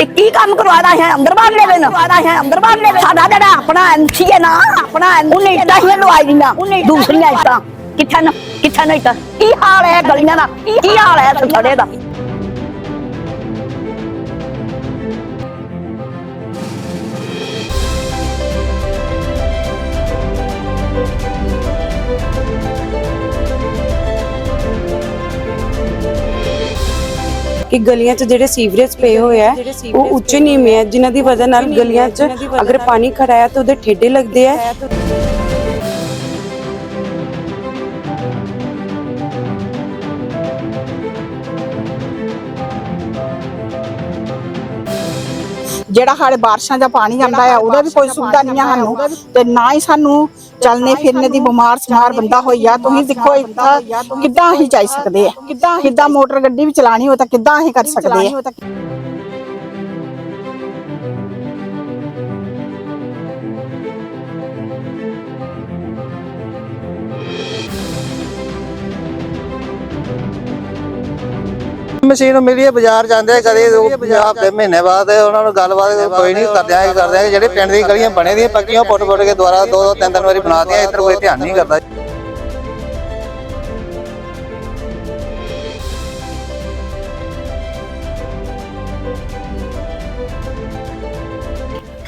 ਇਹ ਕੀ ਕੰਮ ਕਰਵਾਦਾ ਹੈ ਅੰਦਰ ਬਾਹਰ ਲੈ ਲੈਣਾ ਕਰਵਾਦਾ ਹੈ ਅੰਦਰ ਬਾਹਰ ਲੈ ਸਾਡਾ ਜਿਹੜਾ ਆਪਣਾ ਐਮਸੀ ਹੈ ਨਾ ਆਪਣਾ ਉਹਨੇ ਇੱਟਾਂ ਹੀ ਲਵਾਈ ਦੀਆਂ ਦੂਸਰੀਆਂ ਇੱਟਾਂ। ਕਿੱਥੇ ਨਾ ਕਿੱਥੇ ਨਾ ਇੱਟਾਂ। ਕੀ ਹਾਲ ਹੈ ਗਲੀਆਂ ਦਾ? ਕੀ ਹਾਲ ਹੈ ਸੰਸੜੇ ਦਾ? ਕਿ ਗਲੀਆਂ 'ਚ ਜਿਹੜੇ ਸੀਵਰੇਜ ਪਏ ਹੋਏ ਆ ਉਹ ਉੱਚੇ ਨੀਵੇਂ ਆ। ਜਿਨ੍ਹਾਂ ਦੀ ਵਜ੍ਹਾ ਨਾਲ ਗਲੀਆਂ 'ਚ ਅਗਰ ਪਾਣੀ ਖੜਾ ਹੈ ਤਾਂ ਉਹਦੇ ਠੇਡੇ ਲੱਗਦੇ ਆ। ਜਿਹੜਾ ਸਾਡੇ ਬਾਰਿਸ਼ਾਂ ਦਾ ਪਾਣੀ ਆਉਂਦਾ ਆ ਉਹਦਾ ਵੀ ਕੋਈ ਸੁਵਿਧਾ ਨਹੀਂ ਆ ਸਾਨੂੰ ਤੇ ਨਾ ਹੀ ਸਾਨੂੰ ਚੱਲਣੇ ਫਿਰਨੇ ਦੀ ਬਿਮਾਰ ਸਮਾਰ ਬੰਦਾ ਹੋਈ ਆ, ਤੁਸੀਂ ਦੇਖੋ ਇੱਥਾ ਕਿੱਦਾਂ ਅਸੀਂ ਜਾਈ ਸਕਦੇ ਆ? ਕਿੱਦਾਂ ਕਿੱਦਾਂ ਮੋਟਰ ਗੱਡੀ ਵੀ ਚਲਾਣੀ ਹੋ ਤਾਂ ਕਿੱਦਾਂ ਅਸੀਂ ਕਰ ਸਕਦੇ ਆ? ਮਸ਼ੀਨ ਮਿਲੀ ਹੈ ਬਾਜ਼ਾਰ ਜਾਂਦੇ ਆ ਕਦੇ ਉਹ ਹਫ਼ਤੇ ਮਹੀਨੇ ਬਾਅਦ ਉਹਨਾਂ ਨੂੰ ਗੱਲਬਾਤ ਕੋਈ ਨਹੀਂ ਕਰਦੇ ਆ ਕਰਦੇ ਆ ਜਿਹੜੇ ਪਿੰਡ ਦੀ ਗਲੀਆਂ ਬਣੇ ਦੀਆਂ ਪੱਕੀਆਂ ਪੁੱਟ ਪੁੱਟ ਕੇ ਦੁਬਾਰਾ ਦੋ ਦੋ ਤਿੰਨ ਤਿੰਨ ਵਾਰੀ ਬਣਾ ਦੀਆਂ ਇੱਧਰ ਕੋਈ ਧਿਆਨ ਨਹੀਂ ਕਰਦਾ।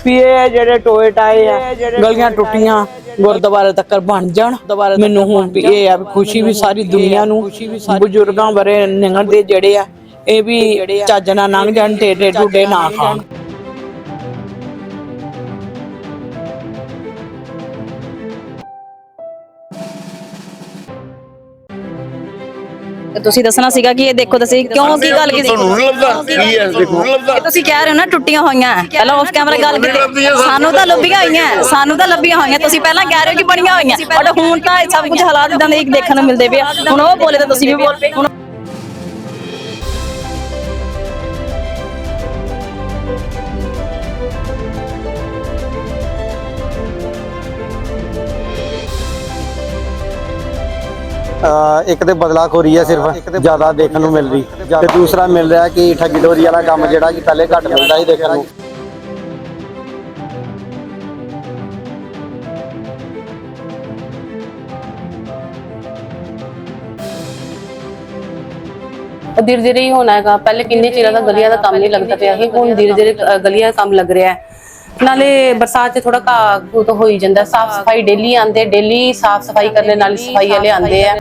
ਵੀ ਇਹ ਜਿਹੜੇ ਟੋਏ ਟਾਏ ਆ ਗਲੀਆਂ ਟੁੱਟੀਆਂ। ਗੁਰਦੁਆਰੇ ਤੱਕ ਬਣ ਜਾਣ। ਮੈਨੂੰ ਹੁਣ ਵੀ ਇਹ ਆ ਵੀ ਖੁਸ਼ੀ ਵੀ ਸਾਰੀ ਦੁਨੀਆ ਨੂੰ ਬਜ਼ੁਰਗਾਂ ਬਾਰੇ ਨਿੰਗਣਦੇ ਜਿਹੜੇ ਆ ਇਹ ਵੀ ਚੱਜ ਨਾਲ ਲੰਘ ਜਾਣ ਟੇਡੇ ਟੁੱਡੇ ਨਾ ਖਾਣ। ਤੇ ਤੁਸੀਂ ਦੱਸਣਾ ਸੀਗਾ ਕਿ ਇਹ ਦੇਖੋ ਤੁਸੀਂ ਕਿਉਂ ਕੀ ਗੱਲ ਕੀਤੀ? ਤੁਹਾਨੂੰ ਲੱਭਦਾ? ਕੀ ਹੈ? ਦੇਖੋ ਲੱਭਦਾ? ਇਹ ਤੁਸੀਂ ਕਹਿ ਰਹੇ ਹੋ ਨਾ ਟੁੱਟੀਆਂ ਹੋਈਆਂ। ਪਹਿਲਾਂ ਆਫ ਕੈਮਰਾ ਗੱਲ ਕੀਤੀ। ਸਾਨੂੰ ਤਾਂ ਲੱਭੀਆਂ ਹੋਈਆਂ ਸਾਨੂੰ ਤਾਂ ਲੱਭੀਆਂ ਹੋਈਆਂ। ਤੁਸੀਂ ਪਹਿਲਾਂ ਕਹਿ ਰਹੇ ਹੋ ਕਿ ਬਣੀਆਂ ਹੋਈਆਂ। ਬਟ ਹੁਣ ਤਾਂ ਸਭ ਕੁਝ ਹਾਲਾਤ ਇਦਾਂ ਦੇ ਦੇਖਣ ਨੂੰ ਮਿਲਦੇ ਪਏ। ਹੁਣ ਉਹ ਬੋਲੇ ਤਾਂ ਤੁਸੀਂ ਵੀ ਬੋਲ ਪਏ ਇੱਕ ਤੇ ਬਦਲਾਖੋਰੀ ਹੈ ਸਿਰਫ, ਜ਼ਿਆਦਾ ਦੇਖਣ ਨੂੰ ਮਿਲ ਰਹੀ। ਤੇ ਦੂਸਰਾ ਮਿਲ ਰਿਹਾ ਕਿ ਠੱਗੀ ਡੋਰੀ ਵਾਲਾ ਕੰਮ ਜਿਹੜਾ ਕਿ ਪਹਿਲੇ ਘੱਟ ਮਿਲਦਾ ਸੀ ਦੇਖਣ ਨੂੰ। ਧੀਰੇ ਧੀਰੇ ਹੀ ਹੋਣਾ ਹੈਗਾ। ਪਹਿਲੇ ਕਿੰਨੇ ਚਿਰਾਂ ਦਾ ਗਲੀਆਂ ਦਾ ਕੰਮ ਨਹੀਂ ਲੱਗਦਾ ਪਿਆ ਸੀ। ਹੁਣ ਧੀਰੇ ਧੀਰੇ ਗਲੀਆਂ ਦਾ ਕੰਮ ਲੱਗ ਰਿਹਾ ਹੈ। ਨਾਲੇ ਬਰਸਾਤ 'ਚ ਥੋੜਾ ਘਾਹ ਘੂ ਤਾਂ ਹੋ ਹੀ ਜਾਂਦਾ। ਸਾਫ਼ ਸਫ਼ਾਈ ਡੇਲੀ ਆਂਦੇ ਡੇਲੀ ਸਾਫ਼ ਸਫ਼ਾਈ ਕਰਨ, ਨਾਲ ਸਫ਼ਾਈ ਵਾਲੇ ਆਉਂਦੇ ਆ।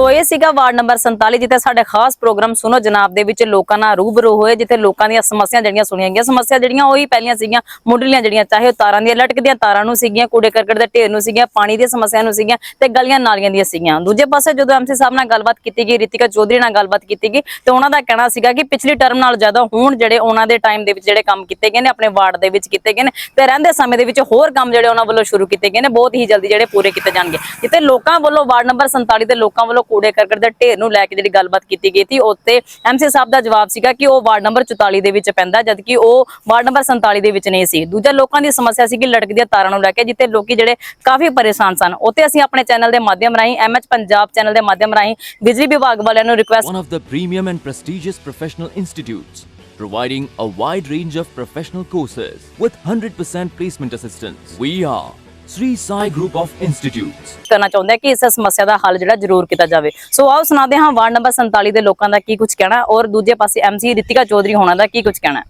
ਸੋ ਇਹ ਸੀਗਾ ਵਾਰਡ ਨੰਬਰ 47 ਜਿੱਥੇ ਸਾਡੇ ਖਾਸ ਪ੍ਰੋਗਰਾਮ ਸੁਣੋ, ਜਨਾਬ ਦੇ ਵਿੱਚ ਲੋਕਾਂ ਨਾਲ ਰੂਬਰੂ ਹੋਏ, ਜਿੱਥੇ ਲੋਕਾਂ ਦੀਆਂ ਸਮੱਸਿਆ ਜਿਹੜੀਆਂ ਸੁਣੀਆਂ ਗਈਆਂ। ਸਮੱਸਿਆ ਜਿਹੜੀਆਂ ਉਹੀ ਪਹਿਲੀਆਂ ਸੀਗੀਆਂ, ਮੁੱਢਲੀਆਂ ਜਿਹੜੀਆਂ, ਚਾਹੇ ਉਹ ਤਾਰਾਂ ਦੀਆਂ, ਲਟਕਦੀਆਂ ਤਾਰਾਂ ਨੂੰ ਸੀਗੀਆਂ, ਕੂੜੇ ਕਰਕਟ ਦੇ ਢੇਰ ਨੂੰ ਸੀਗੀਆਂ, ਪਾਣੀ ਦੀਆਂ ਸਮੱਸਿਆ ਨੂੰ ਸੀਗੀਆਂ ਤੇ ਗਲੀਆਂ ਨਾਲੀਆਂ ਦੀਆਂ ਸੀਗੀਆਂ। ਦੂਜੇ ਪਾਸੇ ਜਦੋਂ ਐਮਸੀ ਸਾਹਿਬ ਨਾਲ ਗੱਲਬਾਤ ਕੀਤੀ ਗਈ, ਰਿਤਿਕਾ ਚੌਧਰੀ ਨਾਲ ਗੱਲਬਾਤ ਕੀਤੀ ਗਈ, ਤੇ ਉਹਨਾਂ ਦਾ ਕਹਿਣਾ ਸੀਗਾ ਕਿ ਪਿਛਲੀ ਟਰਮ ਨਾਲ ਜ਼ਿਆਦਾ ਹੁਣ ਜਿਹੜੇ ਉਹਨਾਂ ਦੇ ਟਾਈਮ ਦੇ ਵਿੱਚ ਜਿਹੜੇ ਕੰਮ ਕੀਤੇ ਗਏ ਨੇ, ਆਪਣੇ ਵਾਰਡ ਦੇ ਵਿੱਚ ਕੀਤੇ ਗਏ ਨੇ, ਤੇ ਰਹਿੰਦੇ ਸਮੇਂ ਦੇ ਵਿੱਚ ਹੋਰ ਕੰਮ ਜਿਹੜੇ ਉਹਨਾਂ ਵੱਲੋਂ ਸ਼ੁਰੂ ਕੀਤੇ ਗਏ ਨੇ, ਬਹੁਤ ਹੀ ਜਲਦੀ ਜਿਹੜੇ ਪੂਰੇ ਕੀਤੇ ਜਾਣਗੇ। ਜਿੱਥੇ ਲੋਕਾਂ ਵੱਲੋਂ ਵਾਰਡ ਨੰਬਰ 47 ਦੇ ਲੋਕਾਂ ਵੱਲੋਂ ਕੂੜੇ ਕਰਕਟ ਦੇ ਢੇਰ ਨੂੰ ਲੈ ਕੇ ਜਿਹੜੀ ਗੱਲਬਾਤ ਕੀਤੀ ਗਈ ਸੀ ਉੱਤੇ ਐਮਸੀ ਸਾਹਿਬ ਦਾ ਜਵਾਬ ਸੀਗਾ ਕਿ ਉਹ ਵਾਰਡ ਨੰਬਰ 44 ਦੇ ਵਿੱਚ ਪੈਂਦਾ ਜਦਕਿ ਉਹ ਵਾਰਡ ਨੰਬਰ 47 ਦੇ ਵਿੱਚ ਨਹੀਂ ਸੀ ਦੂਜਾ ਲੋਕਾਂ ਦੀ ਸਮੱਸਿਆ ਸੀ ਕਿ ਲਟਕਦੀਆਂ ਤਾਰਾਂ ਨੂੰ ਲੈ ਕੇ ਜਿੱਥੇ ਲੋਕੀ ਜਿਹੜੇ ਕਾਫੀ ਪਰੇਸ਼ਾਨ ਸਨ ਉੱਤੇ ਅਸੀਂ ਆਪਣੇ ਚੈਨਲ ਦੇ ਮਾਧਿਅਮ ਰਾਹੀਂ ਐਮਐਚ ਪੰਜਾਬ ਚੈਨਲ ਦੇ ਮਾਧਿਅਮ ਰਾਹੀਂ ਬਿਜਲੀ ਵਿਭਾਗ ਵਾਲਿਆਂ ਨੂੰ request one of the premium and prestigious professional institutes, providing a wide range of professional courses with 100% placement assistance. We are Sri Sai Group of Institutes. ਕਰਨਾ ਚਾਹੁੰਦੇ ਆ ਕਿ ਇਸ ਸਮੱਸਿਆ ਦਾ ਹੱਲ ਜਿਹੜਾ ਜ਼ਰੂਰ ਕੀਤਾ ਜਾਵੇ। ਸੋ ਆਓ ਸੁਣਾਦੇ ਹਾਂ ਵਾਰਡ ਨੰਬਰ 47 ਦੇ ਲੋਕਾਂ ਦਾ ਕੀ ਕੁਝ ਕਹਿਣਾ ਔਰ ਦੂਜੇ ਪਾਸੇ ਐਮਸੀ ਰਿਤਿਕਾ ਚੌਧਰੀ ਹੋਣਾ ਦਾ ਕੀ ਕੁਝ ਕਹਿਣਾ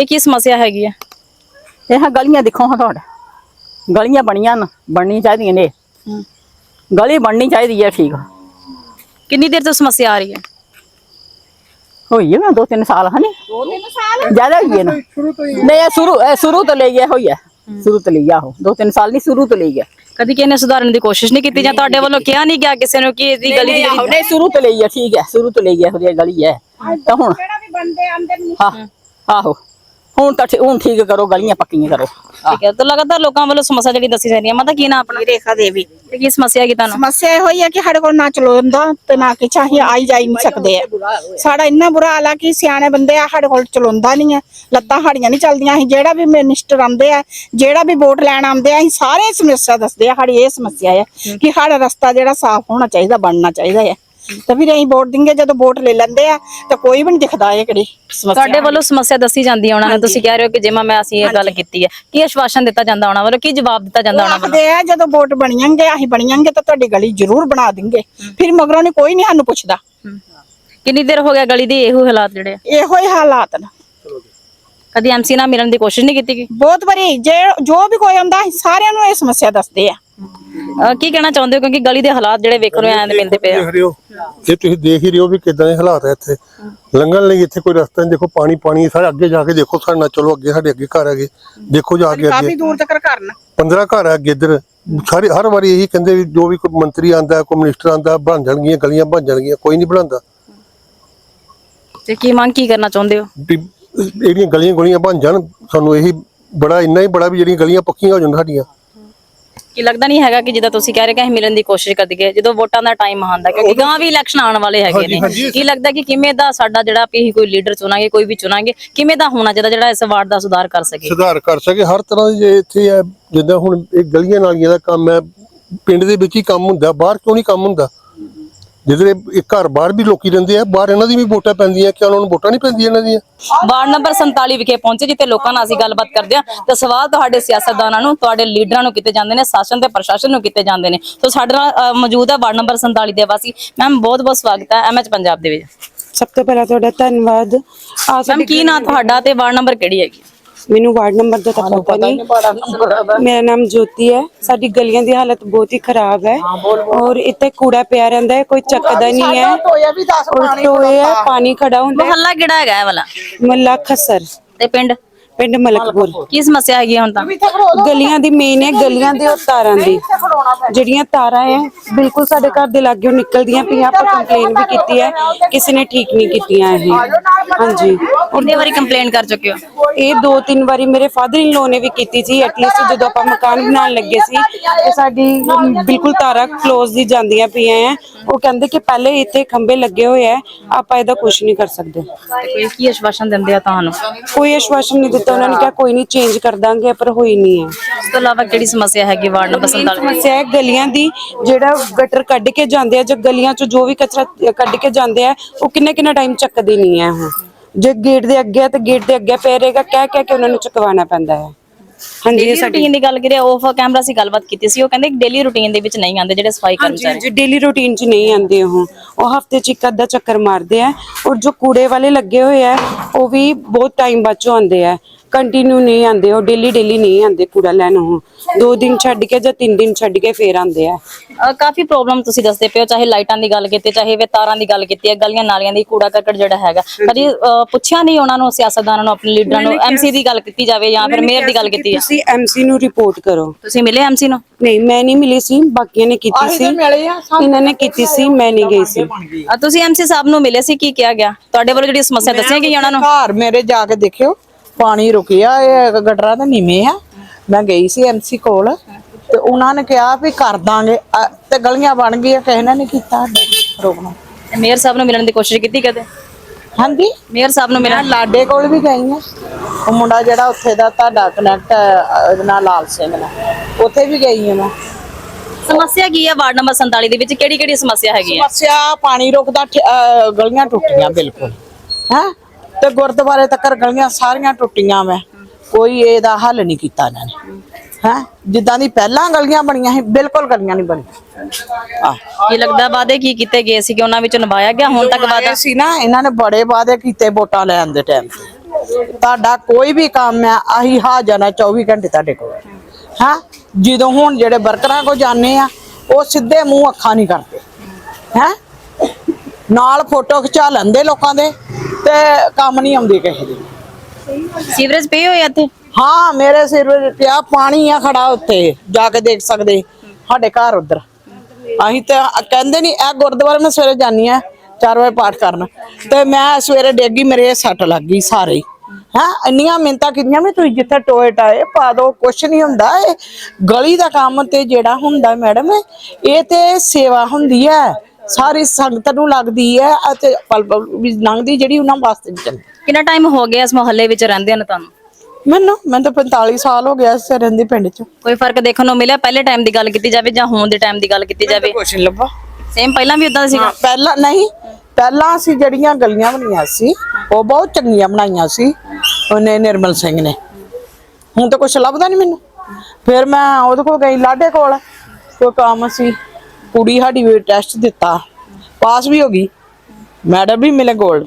ਇਹ ਕੀ ਸਮੱਸਿਆ ਹੈਗੀ ਹੈ? ਇਹ ਗਲੀਆਂ ਦੇਖੋ ਹਾਂ ਤੁਹਾਡਾ। ਗਲੀਆਂ ਬਣੀਆਂ ਨੇ ਬਣਨੀ ਚਾਹੀਦੀਆਂ ਨੇ। ਗਲੀ ਬਣਨੀ ਚਾਹੀਦੀ ਹੈ ਠੀਕ। ਕਿੰਨੀ ਦੇਰ ਤੋਂ ਸਮੱਸਿਆ ਆ ਰਹੀ ਹੈ? ਹੋਈ ਹੈ ਨਾ ਦੋ ਤਿੰਨ ਸਾਲ ਹਨੇ? ਦੋ ਤਿੰਨ ਸਾਲ। ਜ਼ਿਆਦਾ ਹੋਈ ਹੈ ਨਾ। ਨਹੀਂ ਇਹ ਸ਼ੁਰੂ ਇਹ ਸ਼ੁਰੂ ਤੋਂ ਲਈ ਹੈ ਹੋਈ ਹੈ। ਸ਼ੁਰੂ ਤੋਂ ਲਈ ਆ ਉਹ। ਦੋ ਤਿੰਨ ਸਾਲ ਨਹੀਂ ਸ਼ੁਰੂ ਤੋਂ ਲਈ ਹੈ ਕਦੀ ਕਿਸੇ ਨੇ ਸੁਧਾਰਨ ਦੀ ਕੋਸ਼ਿਸ਼ ਨਹੀਂ ਕੀਤੀ ਜਾਂ ਤੁਹਾਡੇ ਵੱਲੋਂ ਕਿਹਾ ਨਹੀਂ ਗਿਆ ਕਿਸੇ ਨੂੰ ਕਿ ਇਹਦੀ ਗਲੀ ਦੀ ਆਹੋ, ਜਿਹੜੀ ਨਹੀਂ ਸ਼ੁਰੂ ਤੋਂ ਲਈ ਹੈ ਠੀਕ ਹੈ ਸ਼ੁਰੂ ਤੋਂ ਲਈ ਹੈ ਉਹਦੀ ਗਲੀ ਹੈ ਤਾਂ ਹੁਣ ਹਾਂ ਆਹੋ। ਹੁਣ ਤਾਂ ਠੀ- ਹੁਣ ਠੀਕ ਕਰੋ ਗਲੀਆਂ ਪੱਕੀਆਂ ਕਰੋ। ਠੀਕ ਹੈ ਤਾਂ ਲਗਾਤਾਰ ਲੋਕਾਂ ਵੱਲੋਂ ਸਮੱਸਿਆ ਜਿਹੜੀ ਦੱਸੀ ਜਾ ਰਹੀ ਹੈ ਮਾਤਾ ਕੀ ਨਾ ਆਪਣਾ? ਰੇਖਾ ਦੇਵੀ। ਤੇ ਕੀ ਸਮੱਸਿਆ ਹੈਗੀ ਤੁਹਾਨੂੰ? ਸਮੱਸਿਆ ਇਹ ਹੋਈ ਹੈ ਕਿ ਸਾਡੇ ਕੋਲ ਨਾ ਚਲੋਂਦਾ ਤੇ ਨਾ ਕਿ ਚਾਹੀ ਆਈ ਜਾਈ ਨਹੀਂ ਸਕਦੇ ਆ। ਸਾਡਾ ਇੰਨਾ ਬੁਰਾ ਹਾਲ ਆ ਕਿ ਸਿਆਣੇ ਬੰਦੇ ਆ ਸਾਡੇ ਕੋਲ ਚਲੋਂਦਾ ਨਹੀਂ ਹੈ ਲੱਤਾਂ ਸਾਡੀਆਂ ਨਹੀਂ ਚੱਲਦੀਆਂ ਅਸੀਂ ਜਿਹੜਾ ਵੀ ਮਿਨਿਸਟਰ ਆਉਂਦੇ ਆ ਜਿਹੜਾ ਵੀ ਵੋਟ ਲੈਣ ਆਉਂਦੇ ਆ ਅਸੀਂ ਸਾਰੇ ਸਮੱਸਿਆ ਦੱਸਦੇ ਆ। ਸਾਡੀ ਇਹ ਸਮੱਸਿਆ ਹੈ ਕਿ ਸਾਡਾ ਰਸਤਾ ਜਿਹੜਾ ਸਾਫ਼ ਹੋਣਾ ਚਾਹੀਦਾ ਬਣਨਾ ਚਾਹੀਦਾ ਹੈ ਤੇ ਫਿਰ ਅਸੀਂ ਵੋਟ ਦਿੰਗੇ ਜਦੋਂ ਵੋਟ ਲੈ ਲੈਂਦੇ ਆ ਤਾਂ ਕੋਈ ਵੀ ਨਹੀਂ ਦਿਖਦਾ ਇਹ ਕਿਹੜੀ ਸਮੱਸਿਆ ਤੁਹਾਡੇ ਵੱਲੋਂ। ਸਮੱਸਿਆ ਦੱਸੀ ਜਾਂਦੀ ਹੈ ਉਹਨਾਂ ਨੂੰ ਤੁਸੀਂ ਕਹਿ ਰਹੇ ਹੋ ਕਿ ਜਿਵੇਂ ਮੈਂ ਅਸੀਂ ਇਹ ਗੱਲ ਕੀਤੀ ਹੈ ਕੀ ਆਸ਼ਵਾਸਨ ਦਿੱਤਾ ਜਾਂਦਾ ਉਹਨਾਂ ਵੱਲੋਂ ਕੀ ਜਵਾਬ ਦਿੱਤਾ ਜਾਂਦਾ ਉਹਨਾਂ ਵੱਲੋਂ? ਆਖਦੇ ਆ ਜਦੋਂ ਵੋਟ ਬਣੀਆਂਗੇ ਅਸੀਂ ਬਣੀਆਂਗੇ ਤਾਂ ਤੁਹਾਡੀ ਗਲੀ ਜ਼ਰੂਰ ਬਣਾ ਦਿੰਗੇ। ਫਿਰ ਮਗਰੋਂ ਨੇ ਕੋਈ ਨਹੀਂ ਸਾਨੂੰ ਪੁੱਛਦਾ। ਕਿੰਨੀ ਦੇਰ ਹੋ ਗਿਆ ਗਲੀ ਦੇ ਇਹੋ ਹਾਲਾਤ ਜਿਹੜੇ ਆ? ਇਹੋ ਹੀ ਹਾਲਾਤ ਨੇ। ਕਦੀ ਐਮਸੀ ਨਾਲ ਮਿਲਣ ਦੀ ਕੋਸ਼ਿਸ਼ ਨਹੀਂ ਕੀਤੀ ਗਈ? ਬਹੁਤ ਵਾਰੀ ਜੇ ਜੋ ਵੀ ਕੋਈ ਆਉਂਦਾ ਅਸੀਂ ਸਾਰਿਆਂ ਨੂੰ ਇਹ ਸਮੱਸਿਆ ਦੱਸਦੇ ਆ। ਅਹ ਕੀ ਕਹਿਣਾ ਚਾਹੁੰਦੇ ਹੋ? ਕਿਉਂਕਿ ਗਲੀ ਦੇ ਹਾਲਾਤ ਜਿਹੜੇ ਵੇਖ ਰਹੇ ਆਂ ਮਿਲਦੇ ਪਏ ਆ। ਦੇਖ ਰਹੇ ਹੋ ਇਹ ਤੁਸੀਂ ਦੇਖ ਹੀ ਰਹੇ ਹੋ ਵੀ ਕਿਦਾਂ ਦੇ ਹਾਲਾਤ ਹੈ ਇੱਥੇ। ਲੰਘਣ ਲਈ ਇੱਥੇ ਕੋਈ ਰਸਤਾ ਨਹੀਂ ਦੇਖੋ ਪਾਣੀ ਪਾਣੀ ਸਾਰੇ ਅੱਗੇ ਜਾ ਕੇ ਦੇਖੋ ਸਾਡੇ ਨਾਲ ਚਲੋ ਅੱਗੇ ਸਾਡੇ ਅੱਗੇ ਘਰ ਹੈਗੇ। ਦੇਖੋ ਜਾ ਕੇ ਕਾਫੀ ਅੱਗੇ। ਦੂਰ ਤੱਕ ਘਰ ਨੇ। 15 ਘਰ ਹੈ ਅੱਗੇ ਇੱਧਰ। ਸਾਰੇ ਹਰ ਵਾਰੀ ਇਹੀ ਕਹਿੰਦੇ ਵੀ ਜੋ ਵੀ ਕੋਈ ਮੰਤਰੀ ਆਂਦਾ ਕੋਈ ਮਿਨਿਸਟਰ ਆਂਦਾ ਬਣ ਜਾਣਗੀਆਂ ਗਲੀਆਂ ਬਣ ਜਾਣਗੀਆਂ ਕੋਈ ਨਹੀਂ ਬਣਾਉਂਦਾ। ਤੇ ਕੀ ਮੰਗ ਕੀ ਕਰਨਾ ਚਾਹੁੰਦੇ ਹੋ? ਵੀ ਜਿਹੜੀਆਂ ਗਲੀਆਂ ਗਲੀਆਂ ਬਣ ਜਾਣ ਸਾਨੂੰ ਇਹੀ ਬੜਾ ਇੰਨਾ ਹੀ ਬੜਾ ਵੀ ਜਿਹੜੀਆਂ ਗਲੀਆਂ ਪੱਕੀਆਂ ਹੋ ਜਾਣ ਸਾਡੀਆਂ। ਕੀ ਲੱਗਦਾ ਨਹੀਂ ਹੈਗਾ ਕਿ ਜਿੱਦਾਂ ਤੁਸੀਂ ਕਹਿ ਰਹੇ ਕਿ ਅਸੀਂ ਮਿਲਣ ਦੀ ਕੋਸ਼ਿਸ਼ ਕਰਦੀਏ ਜਦੋਂ ਵੋਟਾਂ ਦਾ ਟਾਈਮ ਆਉਂਦਾ ਕਿਉਂਕਿ ਗਾਂ ਵੀ ਇਲੈਕਸ਼ਨ ਆਉਣ ਵਾਲੇ ਹੈਗੇ ਨੇ। ਕੀ ਲੱਗਦਾ ਕਿ ਕਿਵੇਂ ਦਾ ਸਾਡਾ ਜਿਹੜਾ ਵੀ ਅਸੀਂ ਕੋਈ ਲੀਡਰ ਚੁਣਾਂਗੇ ਕੋਈ ਵੀ ਚੁਣਾਂਗੇ ਕਿਵੇਂ ਦਾ ਹੋਣਾ ਚਾਹੀਦਾ ਜਿਹੜਾ ਇਸ ਵਾਰਡ ਦਾ ਸੁਧਾਰ ਕਰ ਸਕੇ? ਸੁਧਾਰ ਕਰ ਸਕੇ। ਹਰ ਤਰ੍ਹਾਂ ਦੀ ਜੇ ਇੱਥੇ ਹੈ ਜਿੱਦਾਂ ਹੁਣ ਇਹ ਗਲੀਆਂ ਨਾਲੀਆਂ ਦਾ ਕੰਮ ਹੈ ਪਿੰਡ ਦੇ ਵਿੱਚ ਹੀ ਕੰਮ ਹੁੰਦਾ ਬਾਹਰ ਕਿਉਂ ਨਹੀਂ ਕੰਮ ਹੁੰਦਾ? ਜਿਹੜੇ ਇਹ ਘਰ ਬਾਹਰ ਵੀ ਲੋਕੀ ਰਹਿੰਦੇ ਆ ਬਾਹਰ ਇਹਨਾਂ ਦੀ ਵੀ ਵੋਟਾਂ ਪੈਂਦੀਆਂ ਕਿ ਉਹਨਾਂ ਨੂੰ ਵੋਟਾਂ ਨਹੀਂ ਪੈਂਦੀਆਂ ਇਹਨਾਂ ਦੀਆਂ? ਵਾਰਡ ਨੰਬਰ 47 ਵਿਖੇ ਪਹੁੰਚੇ ਜਿੱਥੇ ਲੋਕਾਂ ਨਾਲ ਅਸੀਂ ਗੱਲਬਾਤ ਕਰਦੇ ਹਾਂ। ਤਾਂ ਸਵਾਲ ਤੁਹਾਡੇ ਸਿਆਸਤਦਾਨਾਂ ਨੂੰ ਤੁਹਾਡੇ ਲੀਡਰਾਂ ਨੂੰ ਕੀਤੇ ਜਾਂਦੇ ਨੇ ਸ਼ਾਸਨ ਤੇ ਪ੍ਰਸ਼ਾਸਨ ਨੂੰ ਕੀਤੇ ਜਾਂਦੇ ਨੇ। ਸੋ ਸਾਡੇ ਨਾਲ ਮੌਜੂਦ ਹੈ ਵਾਰਡ ਨੰਬਰ 47 ਦੇ ਵਾਸੀ। ਮੈਮ ਬਹੁਤ ਬਹੁਤ ਸਵਾਗਤ ਹੈ ਐਮਐਚ ਪੰਜਾਬ ਦੇ ਵਿੱਚ। ਸਭ ਤੋਂ ਪਹਿਲਾਂ ਤੁਹਾਡਾ ਧੰਨਵਾਦ। ਆ ਮੈਮ ਕੀ ਨਾਂ ਤੁਹਾਡਾ ਤੇ ਵਾਰਡ ਨੰਬਰ ਕਿਹੜੀ ਹੈਗੀ? ਮੈਨੂੰ ਵਾਰਡ ਨੰਬਰ ਦਾ ਤਾਂ ਪਤਾ ਨਹੀਂ। ਮੇਰਾ ਨਾਮ ਜੋਤੀ ਹੈ। ਸਾਡੀ ਗਲੀਆਂ ਦੀ ਹਾਲਤ ਬਹੁਤ ਹੀ ਖਰਾਬ ਹੈ। ਔਰ ਇੱਥੇ ਕੂੜਾ ਪਿਆ ਰਹਿੰਦਾ ਹੈ ਕੋਈ ਚੱਕਦਾ ਨਹੀਂ ਹੈ। ਟੋਇਆ ਵੀ 10 ਔਰ ਟੋਏ ਹੈ ਪਾਣੀ ਖੜਾ ਹੁੰਦਾ ਹੈ। ਮੁਹੱਲਾ ਕਿਹੜਾ ਹੈਗਾ ਇਹ ਵਾਲਾ? ਮੱਲਾ ਖਸਰ। ਤੇ ਪਿੰਡ? ਪਿੰਡ ਮਲਕਪੁਰ। ਕੀ ਸਮੱਸਿਆ ਹੈਗੀ ਹੁਣ ਤਾਂ? ਗਲੀਆਂ ਦੀ ਮੇਨ ਹੈ ਗਲੀਆਂ ਦੇ ਔਰ ਤਾਰਾਂ ਦੀ। ਜਿਹੜੀਆਂ ਤਾਰਾਂ ਹੈ ਬਿਲਕੁਲ ਸਾਡੇ ਘਰ ਦੇ ਲਾਗਿਓਂ ਨਿਕਲਦੀਆਂ ਪਈਆਂ। ਆਪਾਂ ਕੰਪਲੇਨ ਵੀ ਕੀਤੀ ਹੈ। ਕਿਸੇ ਨੇ ਠੀਕ ਨਹੀਂ ਕੀਤੀਆਂ ਇਹ। ਹਾਂਜੀ। ਕਿੰਨੇ ਵਾਰੀ ਕੰਪਲੇਨ ਕਰ ਚੁੱਕੇ ਹੋ? ਇਹ ਦੋ ਤਿੰਨ ਵਾਰੀ ਮੇਰੇ ਫਾਦਰ ਇਨ ਲੋ ਨੇ ਵੀ ਕੀਤੀ ਸੀ ਐਟਲੀਸਟ ਜਦੋਂ ਆਪਾਂ ਮਕਾਨ ਬਣਾਉਣ ਲੱਗੇ ਸੀ ਤੇ ਸਾਡੀ ਬਿਲਕੁਲ ਤਾਰਾਂ ਕਲੋਜ਼ ਦੀ ਜਾਂਦੀਆਂ ਪਈਆਂ ਹੈ ਉਹ ਕਹਿੰਦੇ ਕਿ ਪਹਿਲੇ ਇੱਥੇ ਖੰਭੇ ਲੱਗੇ ਹੋਏ ਆ ਆਪਾਂ ਇਹਦਾ ਕੁਝ ਨਹੀਂ ਕਰ ਸਕਦੇ। ਤੇ ਕੋਈ ਕੀ ਆਸ਼ਵਾਸਨ ਦਿੰਦੇ ਆ ਤੁਹਾਨੂੰ? ਕੋਈ ਆਸ਼ਵਾਸਨ ਨਹੀਂ ਦਿੱਤਾ ਉਹਨਾਂ ਨੇ ਕਿਹਾ ਕੋਈ ਨਹੀਂ ਚੇਂਜ ਕਰ ਦਾਂਗੇ ਪਰ ਹੋਈ ਨਹੀਂ ਹੈ ਇਸ ਤੋਂ ਇਲਾਵਾ ਕਿਹੜੀ ਸਮੱਸਿਆ ਹੈਗੀ ਵਾਰਡ ਨੰਬਰ 47 ਸਮੱਸਿਆ ਹੈ ਗਲੀਆਂ ਦੀ ਜਿਹੜਾ ਗਟਰ ਕੱਢ ਕੇ ਜਾਂਦੇ ਆ ਜਾਂ ਗਲੀਆਂ ਚ ਜੋ ਵੀ ਕਚਰਾ ਕੱਢ ਕੇ ਜਾਂਦੇ ਆ ਉਹ ਕਿੰਨਾ ਕਿੰਨਾ ਟਾਈਮ ਚੱਕਦੇ ਨਹੀਂ ਆ ਉਹ। ਜੇ ਗੇਟ ਦੇ ਅੱਗੇ ਆ ਤੇ ਗੇਟ ਦੇ ਅੱਗੇ ਪੈ ਰਹੇਗਾ ਕਹਿ ਕਹਿ ਕੇ ਉਹਨਾਂ ਨੂੰ ਚੁਕਵਾਉਣਾ ਪੈਂਦਾ ਹੈ। ਹਾਂਜੀ ਡੇਲੀ ਸਾਡੀ ਰੂਟੀਨ ਦੀ ਗੱਲ ਕਰੀਏ ਆਫ ਕੈਮਰਾ ਸੀ ਗੱਲਬਾਤ ਕੀਤੀ ਸੀ ਉਹ ਕਹਿੰਦੇ ਡੇਲੀ ਰੂਟੀਨ ਦੇ ਵਿੱਚ ਨਹੀਂ ਆਉਂਦੇ ਜਿਹੜੇ ਸਫ਼ਾਈ ਕਰਮਚਾਰੀ। ਹਾਂਜੀ ਡੇਲੀ ਰੂਟੀਨ 'ਚ ਨਹੀਂ ਆਉਂਦੇ ਉਹ। ਉਹ ਹਫ਼ਤੇ 'ਚ ਇੱਕ ਅੱਧਾ ਚੱਕਰ ਮਾਰਦੇ ਆ ਔਰ ਜੋ ਕੂੜੇ ਵਾਲੇ ਲੱਗੇ ਹੋਏ ਆ ਉਹ ਵੀ ਬਹੁਤ ਟਾਈਮ ਬਾਅਦ 'ਚੋਂ ਆਉਂਦੇ ਆ। ਕੰਟੀਨਿਊ ਨਹੀਂ ਆਉਂਦੇ ਉਹ ਡੇਲੀ ਡੇਲੀ ਨਹੀਂ ਆਉਂਦੇ ਕੂੜਾ ਲੈਣ ਉਹ। ਦੋ ਦਿਨ ਛੱਡ ਕੇ ਜਾਂ ਤਿੰਨ ਦਿਨ ਛੱਡ ਕੇ ਫੇਰ ਆਉਂਦੇ ਆ। ਕਾਫੀ ਪ੍ਰੋਬਲਮ ਤੁਸੀਂ ਦੱਸਦੇ ਪਏ ਹੋ ਚਾਹੇ ਲਾਈਟਾਂ ਦੀ ਗੱਲ ਕੀਤੀ ਚਾਹੇ ਵੇ ਤਾਰਾਂ ਦੀ ਗੱਲ ਕੀਤੀ ਹੈ ਗਲੀਆਂ ਨਾਲੀਆਂ ਦੀ ਕੂੜਾ ਕਰਕਟ ਜਿਹੜਾ ਹੈਗਾ। ਕਦੀ ਪੁੱਛਿਆ ਨਹੀਂ ਉਹਨਾਂ ਨੂੰ ਸਿਆਸਤਦਾਨਾਂ ਨੂੰ ਆਪਣੇ ਲੀਡਰਾਂ ਨੂੰ ਐਮਸੀ ਦੀ ਗੱਲ ਕੀਤੀ ਜਾਵੇ ਜਾਂ ਫਿਰ ਮੇਅਰ ਦੀ ਗੱਲ ਕੀਤੀ ਹੈ ਤੁਸੀਂ ਐਮਸੀ ਨੂੰ ਰਿਪੋਰਟ ਕਰੋ। ਤੁਸੀਂ ਮਿਲੇ ਐਮਸੀ ਨੂੰ? ਨਹੀਂ ਮੈਂ ਨਹੀਂ ਮਿਲੀ ਸੀ ਬਾਕੀਆਂ ਨੇ ਕੀਤੀ ਸੀ। ਇਹਨਾਂ ਨੇ ਕੀਤੀ ਸੀ ਮੈਂ ਨਹੀਂ ਗਈ ਸੀ। ਅਹ, ਤੁਸੀਂ ਐਮਸੀ ਸਾਹਿਬ ਨੂੰ ਮਿਲੇ ਸੀ ਕੀ ਕਿਹਾ ਗਿਆ? ਤੁਹਾਡੇ ਵੱਲੋਂ ਜਿਹੜੀ ਸਮੱਸਿਆ ਦੱਸੀਆਂ ਗਈਆਂ ਉਹਨਾਂ ਨੂੰ? ਘਰ ਮੇਰੇ ਜਾ ਕੇ ਦੇਖਿਓ। ਪਾਣੀ ਰੁਕਿਆ ਇਹ ਗਟਰਾਂ ਦੇ ਨੀਵੇਂ ਆ। ਮੈਂ ਗਈ ਸੀ ਐਮਸੀ ਕੋਲ ਤੇ ਉਹਨਾਂ ਨੇ ਕਿਹਾ ਵੀ ਕਰ ਦਾਂਗੇ। ਅ, ਤੇ ਗਲੀਆਂ ਬਣ ਗਈਆਂ ਕਿਸੇ ਨੇ ਨਹੀਂ ਕੀਤਾ ਰੋਕਣਾ। ਤੇ ਮੇਅਰ ਸਾਹਿਬ ਨੂੰ ਮਿਲਣ ਦੀ ਕੋਸ਼ਿਸ਼ ਕੀਤੀ ਕਦੇ? ਹਾਂਜੀ? ਮੇਅਰ ਸਾਹਿਬ ਨੂੰ ਮੈਂ ਮਿਲਣ। ਲਾਡੇ ਕੋਲ ਵੀ ਗਈ ਆ। ਉਹ ਮੁੰਡਾ ਜਿਹੜਾ ਉੱਥੇ ਦਾ ਤੁਹਾਡਾ ਕਨੈਕਟ ਉਹਦੇ ਨਾਲ ਲਾਲ ਸਿੰਘ ਨਾਲ ਉੱਥੇ ਵੀ ਗਈ ਆ ਮੈਂ। ਸਮੱਸਿਆ ਕੀ ਹੈ ਵਾਰਡ ਨੰਬਰ 47 ਦੇ ਵਿੱਚ? ਕਿਹੜੀ ਕਿਹੜੀ ਸਮੱਸਿਆ ਹੈਗੀ ਹੈ ਸਮੱਸਿਆ ਪਾਣੀ ਰੁਕਦਾ ਠ- ਗਲੀਆਂ ਟੁੱਟੀਆਂ ਬਿਲਕੁਲ। ਹੈ? ਤੇ ਗੁਰਦੁਆਰੇ ਤੱਕ ਗਲੀਆਂ ਸਾਰੀਆਂ ਟੁੱਟੀਆਂ ਮੈਂ ਕੋਈ ਇਹਦਾ ਹੱਲ ਨਹੀਂ ਕੀਤਾ ਇਹਨਾਂ ਨੇ। ਹੈ? ਜਿੱਦਾਂ ਦੀ ਪਹਿਲਾਂ ਗਲੀਆਂ ਬਣੀਆਂ ਸੀ ਬਿਲਕੁਲ ਗਲੀਆਂ ਨਹੀਂ ਬਣੀਆਂ। ਆ ਕੀ ਲੱਗਦਾ ਵਾਅਦੇ ਕੀ ਕੀਤੇ ਗਏ ਸੀ ਕਿ ਉਹਨਾਂ ਵਿੱਚ ਨਿਭਾਇਆ ਗਿਆ? ਹੁਣ ਤੱਕ ਵਾਅਦਾ? ਸੀ ਨਾ ਇਹਨਾਂ ਨੇ ਬੜੇ ਵਾਅਦੇ ਕੀਤੇ ਵੋਟਾਂ ਲੈਣ ਦੇ ਟਾਈਮ ਤੁਹਾਡਾ ਕੋਈ ਵੀ ਕੰਮ ਆ ਆਹੀ ਹਾਜ਼ਰ ਆ 24 ਘੰਟੇ ਤੁਹਾਡੇ ਕੋਲ। ਹਾਂ? ਜਦੋਂ ਹੁਣ ਜਿਹੜੇ ਵਰਕਰਾਂ ਕੋ ਜਾਂਦੇ ਆ ਉਹ ਸਿੱਧੇ ਮੂੰਹ ਅੱਖਾਂ ਨਹੀਂ ਕਰਦੇ। ਹੈ? ਨਾਲ ਫੋਟੋ ਖਿਚਾ ਲੈਂਦੇ ਲੋਕਾਂ ਦੇ ਤੇ ਕੰਮ ਨਹੀਂ ਆਉਂਦੀ ਕਿਸੇ ਦੀ। ਸੀਵਰੇਜ ਪਏ ਹੋਏ ਆ ਇੱਥੇ? ਹਾਂ ਮੇਰੇ ਸਿਰ ਪਿਆ ਪਾਣੀ ਆ ਖੜਾ ਉੱਤੇ ਜਾ ਕੇ ਦੇਖ ਸਕਦੇ। ਸਾਡੇ ਘਰ ਉਧਰ। ਅਸੀਂ ਤੇ ਕਹਿੰਦੇ ਨਹੀਂ ਇਹ ਗੁਰਦੁਆਰੇ ਮੈਂ ਸਵੇਰੇ ਜਾਨੀ ਆ 4 ਵਜੇ ਪਾਠ ਕਰਨ। ਤੇ ਮੈਂ ਸਵੇਰੇ ਡੇਗੀ ਮੇਰੇ ਸੱਟ ਲੱਗ ਗਈ ਸਾਰੇ ਹੀ। ਹਾਂ ਇੰਨੀਆਂ ਮਿੰਤਾ ਕੀਤੀਆਂ ਵੀ ਤੁਸੀਂ ਜਿੱਥੇ ਟੋਏ ਟਾਏ ਪਾ ਦੋ ਕੁਛ ਨਹੀਂ ਹੁੰਦਾ। ਇਹ ਗਲੀ ਦਾ ਕੰਮ ਤੇ ਜਿਹੜਾ ਹੁੰਦਾ ਮੈਡਮ ਇਹ ਤੇ ਸੇਵਾ ਹੁੰਦੀ ਹੈ। ਸਾਰੀ ਸੰਗਤ ਨੂੰ ਲੱਗਦੀ ਹੈ ਅਤੇ ਵੀ ਲੰਘਦੀ ਜਿਹੜੀ ਉਹਨਾਂ ਵਾਸਤੇ ਵੀ ਚੰਗੀ। ਕਿੰਨਾ ਟਾਈਮ ਹੋ ਗਿਆ ਇਸ ਮੁਹੱਲੇ ਵਿੱਚ ਰਹਿੰਦਿਆਂ ਨੂੰ ਤੁਹਾਨੂੰ? ਮੈਨੂੰ ਮੈਂ ਤਾਂ 45 ਸਾਲ ਹੋ ਗਿਆ ਇਸ ਰਹਿੰਦੇ ਪਿੰਡ 'ਚ। ਕੋਈ ਫ਼ਰਕ ਦੇਖਣ ਨੂੰ ਮਿਲਿਆ ਪਹਿਲੇ ਟਾਈਮ ਦੀ ਗੱਲ ਕੀਤੀ ਜਾਵੇ ਜਾਂ ਹੁਣ ਦੇ ਟਾਈਮ ਦੀ ਗੱਲ ਕੀਤੀ ਜਾਵੇ? ਕੁਛ ਨਹੀਂ ਲੱਭਾ। ਸੇਮ ਪਹਿਲਾਂ ਵੀ ਉਦਾਂ ਦਾ ਸੀਗਾ? ਪਹਿਲਾਂ ਨਹੀਂ ਪਹਿਲਾਂ ਅਸੀਂ ਜਿਹੜੀਆਂ ਗਲੀਆਂ ਬਣੀਆਂ ਸੀ ਉਹ ਬਹੁਤ ਚੰਗੀਆਂ ਬਣਾਈਆਂ ਸੀ ਉਹਨੇ ਨਿਰਮਲ ਸਿੰਘ ਨੇ। ਹੁਣ ਤਾਂ ਕੁਛ ਲੱਭਦਾ ਨਹੀਂ ਮੈਨੂੰ। ਫਿਰ ਮੈਂ ਉਹਦੇ ਕੋਲ ਗਈ ਲਾਡੇ ਕੋਲ। ਕੋਈ ਕੰਮ ਸੀ। ਕੁੜੀ ਸਾਡੀ ਵੀ ਟੈਸਟ ਦਿੱਤਾ ਪਾਸ ਵੀ ਹੋ ਗਈ, ਮੈਡਮ ਵੀ ਮਿਲੇ ਗੋਲਡ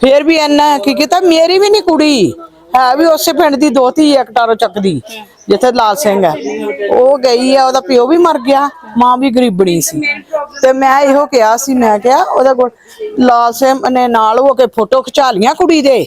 ਫਿਰ ਵੀ ਇੰਨਾ ਕੀ ਕੀਤਾ, ਮੇਰੀ ਵੀ ਨਹੀਂ ਕੁੜੀ, ਹੈ ਵੀ ਉਸੇ ਪਿੰਡ ਦੀ ਦੋਤੀ ਐਕਟਾਰੋ ਚੱਕਦੀ ਜਿੱਥੇ ਲਾਲ ਸਿੰਘ ਹੈ। ਉਹ ਗਈ ਆ, ਉਹਦਾ ਪਿਓ ਵੀ ਮਰ ਗਿਆ, ਮਾਂ ਵੀ ਗਰੀਬਣੀ ਸੀ। ਤੇ ਮੈਂ ਇਹੋ ਕਿਹਾ ਸੀ, ਮੈਂ ਕਿਹਾ ਉਹਦਾ ਕੋਲ ਲਾਲ ਸਿੰਘ ਨੇ ਨਾਲ ਹੋ ਕੇ ਫੋਟੋ ਖਿਚਾ ਲੀਆਂ ਕੁੜੀ ਦੇ,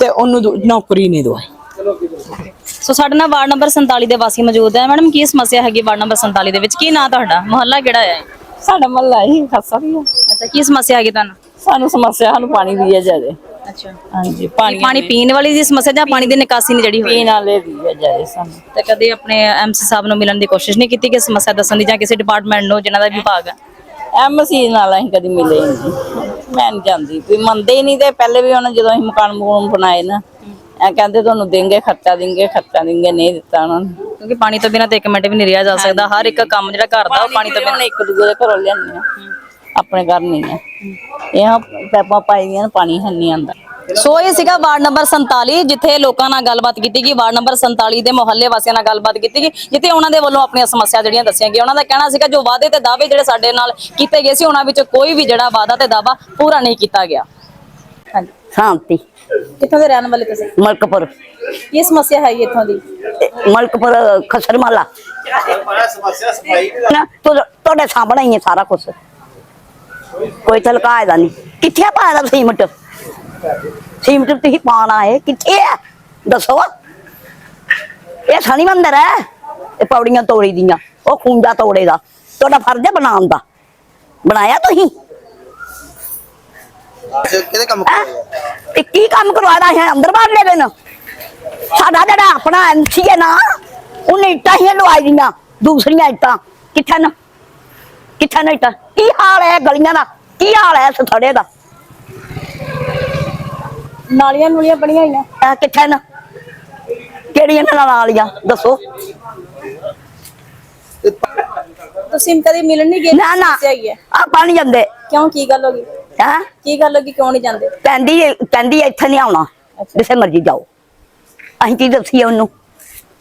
ਤੇ ਉਹਨੂੰ ਨੌਕਰੀ ਨਹੀਂ ਦਵਾਈ। ਸੋ ਸਾਡੇ ਨਾਲ ਵਾਰਡ ਨੰਬਰ 47 ਦੇ ਵਾਸੀ ਮੌਜੂਦ ਹੈ। ਮੈਡਮ ਕੀ ਸਮੱਸਿਆ ਹੈਗੀ ਵਾਰਡ ਨੰਬਰ 47 ਦੇ ਵਿੱਚ? ਕੀ ਨਾਂ ਤੁਹਾਡਾ? ਮੁਹੱਲਾ ਕਿਹੜਾ ਹੈ? ਸਾਡਾ ਮਹੱਲਾ ਹੀ ਖਾਸਾ ਵੀ ਆ ਅੱਛਾ ਕੀ ਸਮੱਸਿਆ ਹੈਗੀ ਤੁਹਾਨੂੰ? ਸਾਨੂੰ ਸਮੱਸਿਆ ਸਾਨੂੰ ਪਾਣੀ ਦੀ ਹੈ ਜਿਆਦੇ। ਅੱਛਾ। ਹਾਂਜੀ ਪਾਣੀ ਪਾਣੀ ਪੀਣ ਵਾਲੀ ਦੀ ਸਮੱਸਿਆ ਜਾਂ ਪਾਣੀ ਦੀ ਨਿਕਾਸੀ ਨਹੀਂ ਜਿਹੜੀ ਹੋਈ? ਪੀਣ ਵਾਲੇ ਦੀ ਹੈ ਜਿਆਦੇ ਸਾਨੂੰ। ਤੇ ਕਦੇ ਆਪਣੇ ਐਮਸੀ ਸਾਹਿਬ ਨੂੰ ਮਿਲਣ ਦੀ ਕੋਸ਼ਿਸ਼ ਨਹੀਂ ਕੀਤੀ ਕਿ ਸਮੱਸਿਆ ਦੱਸਣ ਦੀ ਜਾਂ ਕਿਸੇ ਡਿਪਾਰਟਮੈਂਟ ਨੂੰ ਜਿਨ੍ਹਾਂ ਦਾ ਵਿਭਾਗ ਹੈ? ਐਮਸੀ ਨਾਲ ਅਸੀਂ ਕਦੀ ਮਿਲੇ ਹੀ ਨਹੀਂ ਮੈਂ ਨਹੀਂ ਜਾਂਦੀ। ਵੀ ਮੰਨਦੇ ਹੀ ਨਹੀਂ ਤੇ ਪਹਿਲੇ ਵੀ ਉਹਨਾਂ ਜਦੋਂ ਅਸੀਂ ਮਕਾਨ ਮਕੂਨ ਬਣਾਏ ਨਾ ਐ ਕਹਿੰਦੇ ਤੁਹਾਨੂੰ ਦੇਂਗੇ ਖਰਚਾ ਦੇਂਗੇ ਖਰਚਾ ਦੇਂਗੇ ਨਹੀਂ ਦਿੱਤਾ ਉਹਨਾਂ ਨੇ। ਕਿਉਂਕਿ ਪਾਣੀ ਤੋਂ ਬਿਨਾਂ ਤੇ ਇੱਕ ਮਿੰਟ ਵੀ ਨਹੀਂ ਰਿਹਾ ਜਾ ਸਕਦਾ। ਹਰ ਇੱਕ ਕੰਮ ਜਿਹੜਾ ਘਰ ਦਾ ਉਹ ਪਾਣੀ ਤੋਂ ਬਿਨਾਂ। ਇੱਕ ਦੂਜੇ ਦੇ ਘਰੋਂ ਲਿਆਉਂਦੇ ਆ। ਆਪਣੇ ਘਰ ਨਹੀਂ ਆ। ਇਹ ਪੈਪਾਂ ਪਾਈ ਦੀਆਂ ਪਾਣੀ ਹੈ ਨਹੀਂ ਆਂਦਾ ਸੋ ਇਹ ਸੀਗਾ ਵਾਰਡ ਨੰਬਰ 47 ਜਿੱਥੇ ਲੋਕਾਂ ਨਾਲ ਗੱਲਬਾਤ ਕੀਤੀ ਗਈ। ਵਾਰਡ ਨੰਬਰ 47 ਦੇ ਮੁਹੱਲੇ ਵਾਸੀਆਂ ਨਾਲ ਗੱਲਬਾਤ ਕੀਤੀ ਗਈ ਜਿੱਥੇ ਉਹਨਾਂ ਦੇ ਵੱਲੋਂ ਆਪਣੀਆਂ ਸਮੱਸਿਆ ਜਿਹੜੀਆਂ ਦੱਸੀਆਂ ਗਈਆਂ। ਉਹਨਾਂ ਦਾ ਕਹਿਣਾ ਸੀਗਾ ਜੋ ਵਾਅਦੇ ਤੇ ਦਾਅਵੇ ਜਿਹੜੇ ਸਾਡੇ ਨਾਲ ਕੀਤੇ ਗਏ ਸੀ ਉਹਨਾਂ ਵਿੱਚ ਕੋਈ ਵੀ ਜਿਹੜਾ ਵਾਅਦਾ ਤੇ ਦਾਅਵਾ ਪੂਰਾ ਨਹੀਂ ਕੀਤਾ ਗਿਆ। ਸ਼ਾਂਤੀ। ਕਿੱਥੋਂ ਦੇ ਰਹਿਣ ਵਾਲੇ ਤੁਸੀਂ? ਮਲਕਪੁਰ। ਕੀ ਸਮੱਸਿਆ ਹੈ ਇੱਥੋਂ ਦੀ? ਮਲਕਪੁਰ ਖਸਰਮਾਲਾ। ਨਾ ਤੁਹਾਡੇ ਸਾਹਮਣੇ ਹੀ ਹੈ ਸਾਰਾ ਕੁਝ ਕੋਈ ਤਲਕਾ ਇਹਦਾ ਨਹੀਂ। ਕਿੱਥੇ ਪਾਇਆ ਦਾ ਸੀਮਟ? ਸੀਮਟ ਤੁਸੀਂ ਪਾਣਾ ਹੈ ਕਿੱਥੇ ਹੈ ਦੱਸੋ। ਇਹ ਸ਼ਨੀ ਮੰਦਰ ਹੈ। ਇਹ ਪੌੜੀਆਂ ਤੋੜੀ ਦੀਆਂ। ਉਹ ਖੁੰਡਾ ਤੋੜੇ ਦਾ। ਤੁਹਾਡਾ ਫਰਜ਼ ਹੈ ਬਣਾਉਣ ਦਾ। ਬਣਾਇਆ ਤੁਸੀਂ? ਕਿਹਦੇ ਕੰਮ ਹੈਂ? ਇਹ ਕੀ ਕੰਮ ਕਰਵਾਦਾ ਹੈ ਅੰਦਰ ਬਾਹਰ ਲੈ ਦੇਣ ਸਾਡਾ ਜਿਹੜਾ ਆਪਣਾ ਐਮਸੀ ਹੈ ਨਾ ਉਹਨੇ ਇੱਟਾਂ ਹੀ ਲਵਾਈ ਦੀਆਂ ਦੂਸਰੀਆਂ ਇੱਟਾਂ। ਕਿੱਥੇ ਨਾ? ਕਿੱਥੇ ਨਾ ਇੱਟਾਂ? ਕੀ ਹਾਲ ਹੈ ਗਲੀਆਂ ਦਾ? ਕੀ ਹਾਲ ਹੈ ਇਸ ਥੜੇ ਦਾ? ਨਾਲੀਆਂ ਨੂਲੀਆਂ ਬਣੀਆਂ ਹੋਈਆਂ। ਇਹ ਕਿੱਥੇ ਨਾ? ਕਿਹੜੀਆਂ ਨਾਲ ਨਾਲੀਆਂ? ਦੱਸੋ। ਤੁਸੀਂ ਕਦੇ ਮਿਲਣ ਨਹੀਂ ਗਏ? ਨਾ ਨਾ। ਆ ਪਾਣੀ ਜਾਂਦੇ। ਕਿਉਂ? ਕੀ ਗੱਲ ਹੋ ਗਈ? ਹੈ। ਕੀ ਗੱਲ ਹੋ ਗਈ? ਕਿਉਂ ਨਹੀਂ ਜਾਂਦੇ? ਕਹਿੰਦੀ ਕਹਿੰਦੀ ਇੱਥੇ ਨਹੀਂ ਆਉਣਾ। ਜਿੱਥੇ ਮਰਜ਼ੀ ਜਾਓ। ਅਸੀਂ ਕੀ ਦੱਸੀਏ ਉਹਨੂੰ?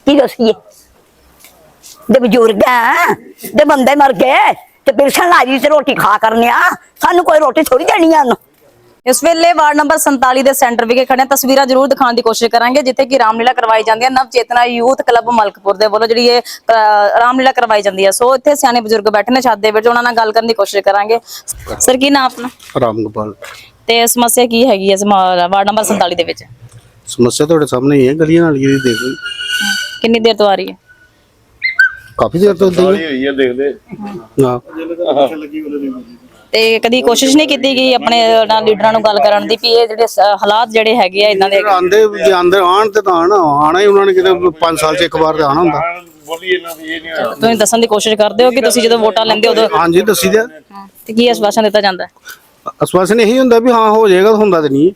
ਕੀ ਦੱਸੀਏ? ਦੇ ਬਜ਼ੁਰਗ ਆ ਦੇ ਬੰਦੇ ਮਰ ਗਏ ਤੇ ਪਿਲਸਣ ਲਾਜੀ ਤੇ ਰੋਟੀ ਖਾ ਕਰਨੇ ਆ ਸਾਨੂੰ ਕੋਈ ਰੋਟੀ ਥੋੜੀ ਦੇਣੀ ਆ ਉਹਨੂੰ। ਇਸ ਵੇਲੇ ਵਾਰਡ ਨੰਬਰ 47 ਦੇ ਸੈਂਟਰ ਵਿਖੇ ਖੜੇ ਹਾਂ। ਤਸਵੀਰਾਂ ਜ਼ਰੂਰ ਦਿਖਾਉਣ ਦੀ ਕੋਸ਼ਿਸ਼ ਕਰਾਂਗੇ ਜਿੱਥੇ ਕਿ ਰਾਮਲੀਲਾ ਕਰਵਾਈ ਜਾਂਦੀ ਹੈ। ਨਵ ਚੇਤਨਾ ਯੂਥ ਕਲੱਬ ਮਲਕਪੁਰ ਦੇ ਵੱਲੋਂ ਜਿਹੜੀ ਇਹ ਰਾਮਲੀਲਾ ਕਰਵਾਈ ਜਾਂਦੀ ਹੈ। ਸੋ ਇੱਥੇ ਸਿਆਣੇ ਬਜ਼ੁਰਗ ਬੈਠੇ ਨੇ ਛੱਤ ਦੇ ਵਿੱਚ ਉਹਨਾਂ ਨਾਲ ਗੱਲ ਕਰਨ ਦੀ ਕੋਸ਼ਿਸ਼ ਕਰਾਂਗੇ। ਸਰ ਕੀ ਨਾਮ ਆਪਣਾ? ਰਾਮ ਗੋਪਾਲ। ਤੇ ਸਮੱਸਿਆ ਕੀ ਹੈਗੀ ਹੈ ਵਾਰਡ ਨੰਬਰ 47 ਦੇ ਵਿੱਚ? ਸਮੱਸਿਆ ਤੁਹਾਡੇ ਸਾਹਮਣੇ ਹੀ ਹੈ ਗਲੀਆਂ ਨਾਲੀਆਂ ਦੀ ਦੇਖ ਲਓ। ਕਿੰਨੀ ਦੇਰ ਤੋਂ ਆ ਰਹੀ ਹੈ? ਕਾਫੀ ਦੇਰ ਤੋਂ ਹੁੰਦੀ ਹੈ ਹਾਂ। ਤੇ ਕਦੀ ਕੋਸ਼ਿਸ਼ ਨਹੀਂ ਕੀਤੀ ਗਈ ਆਪਣੇ ਉਹਨਾਂ ਲੀਡਰਾਂ ਨੂੰ ਗੱਲ ਕਰਨ ਦੀ ਵੀ ਇਹ ਜਿਹੜੇ ਸ- ਹਾਲਾਤ ਜਿਹੜੇ ਹੈਗੇ ਆ ਇਦਾਂ ਦੇ ਆਂਦੇ ਜੇ ਆਂਦੇ ਆਣ ਤੇ ਤਾਂ ਆਣਾ ਆਣਾ ਹੀ ਉਹਨਾਂ ਨੇ ਕਿਤੇ 5 ਸਾਲ ਚ ਇੱਕ ਵਾਰ ਤੇ ਆਣਾ ਹੁੰਦਾ। ਤੁਸੀਂ ਦੱਸਣ ਦੀ ਕੋਸ਼ਿਸ਼ ਕਰਦੇ ਹੋ ਕਿ ਤੁਸੀਂ ਜਦੋਂ ਵੋਟਾਂ ਲੈਂਦੇ ਹੋ ਉਦੋਂ ਹਾਂਜੀ ਦੱਸੀ ਦਿਆ ਤੇ ਕੀ ਆਸ਼ਵਾਸਨ ਦਿੱਤਾ ਜਾਂਦਾ ਹੈ? ਅਸਵਾਸਨ ਇਹੀ ਹੁੰਦਾ ਵੀ ਹਾਂ ਹੋ ਜਾਏਗਾ ਹੁੰਦਾ ਤੇ ਨਹੀਂ।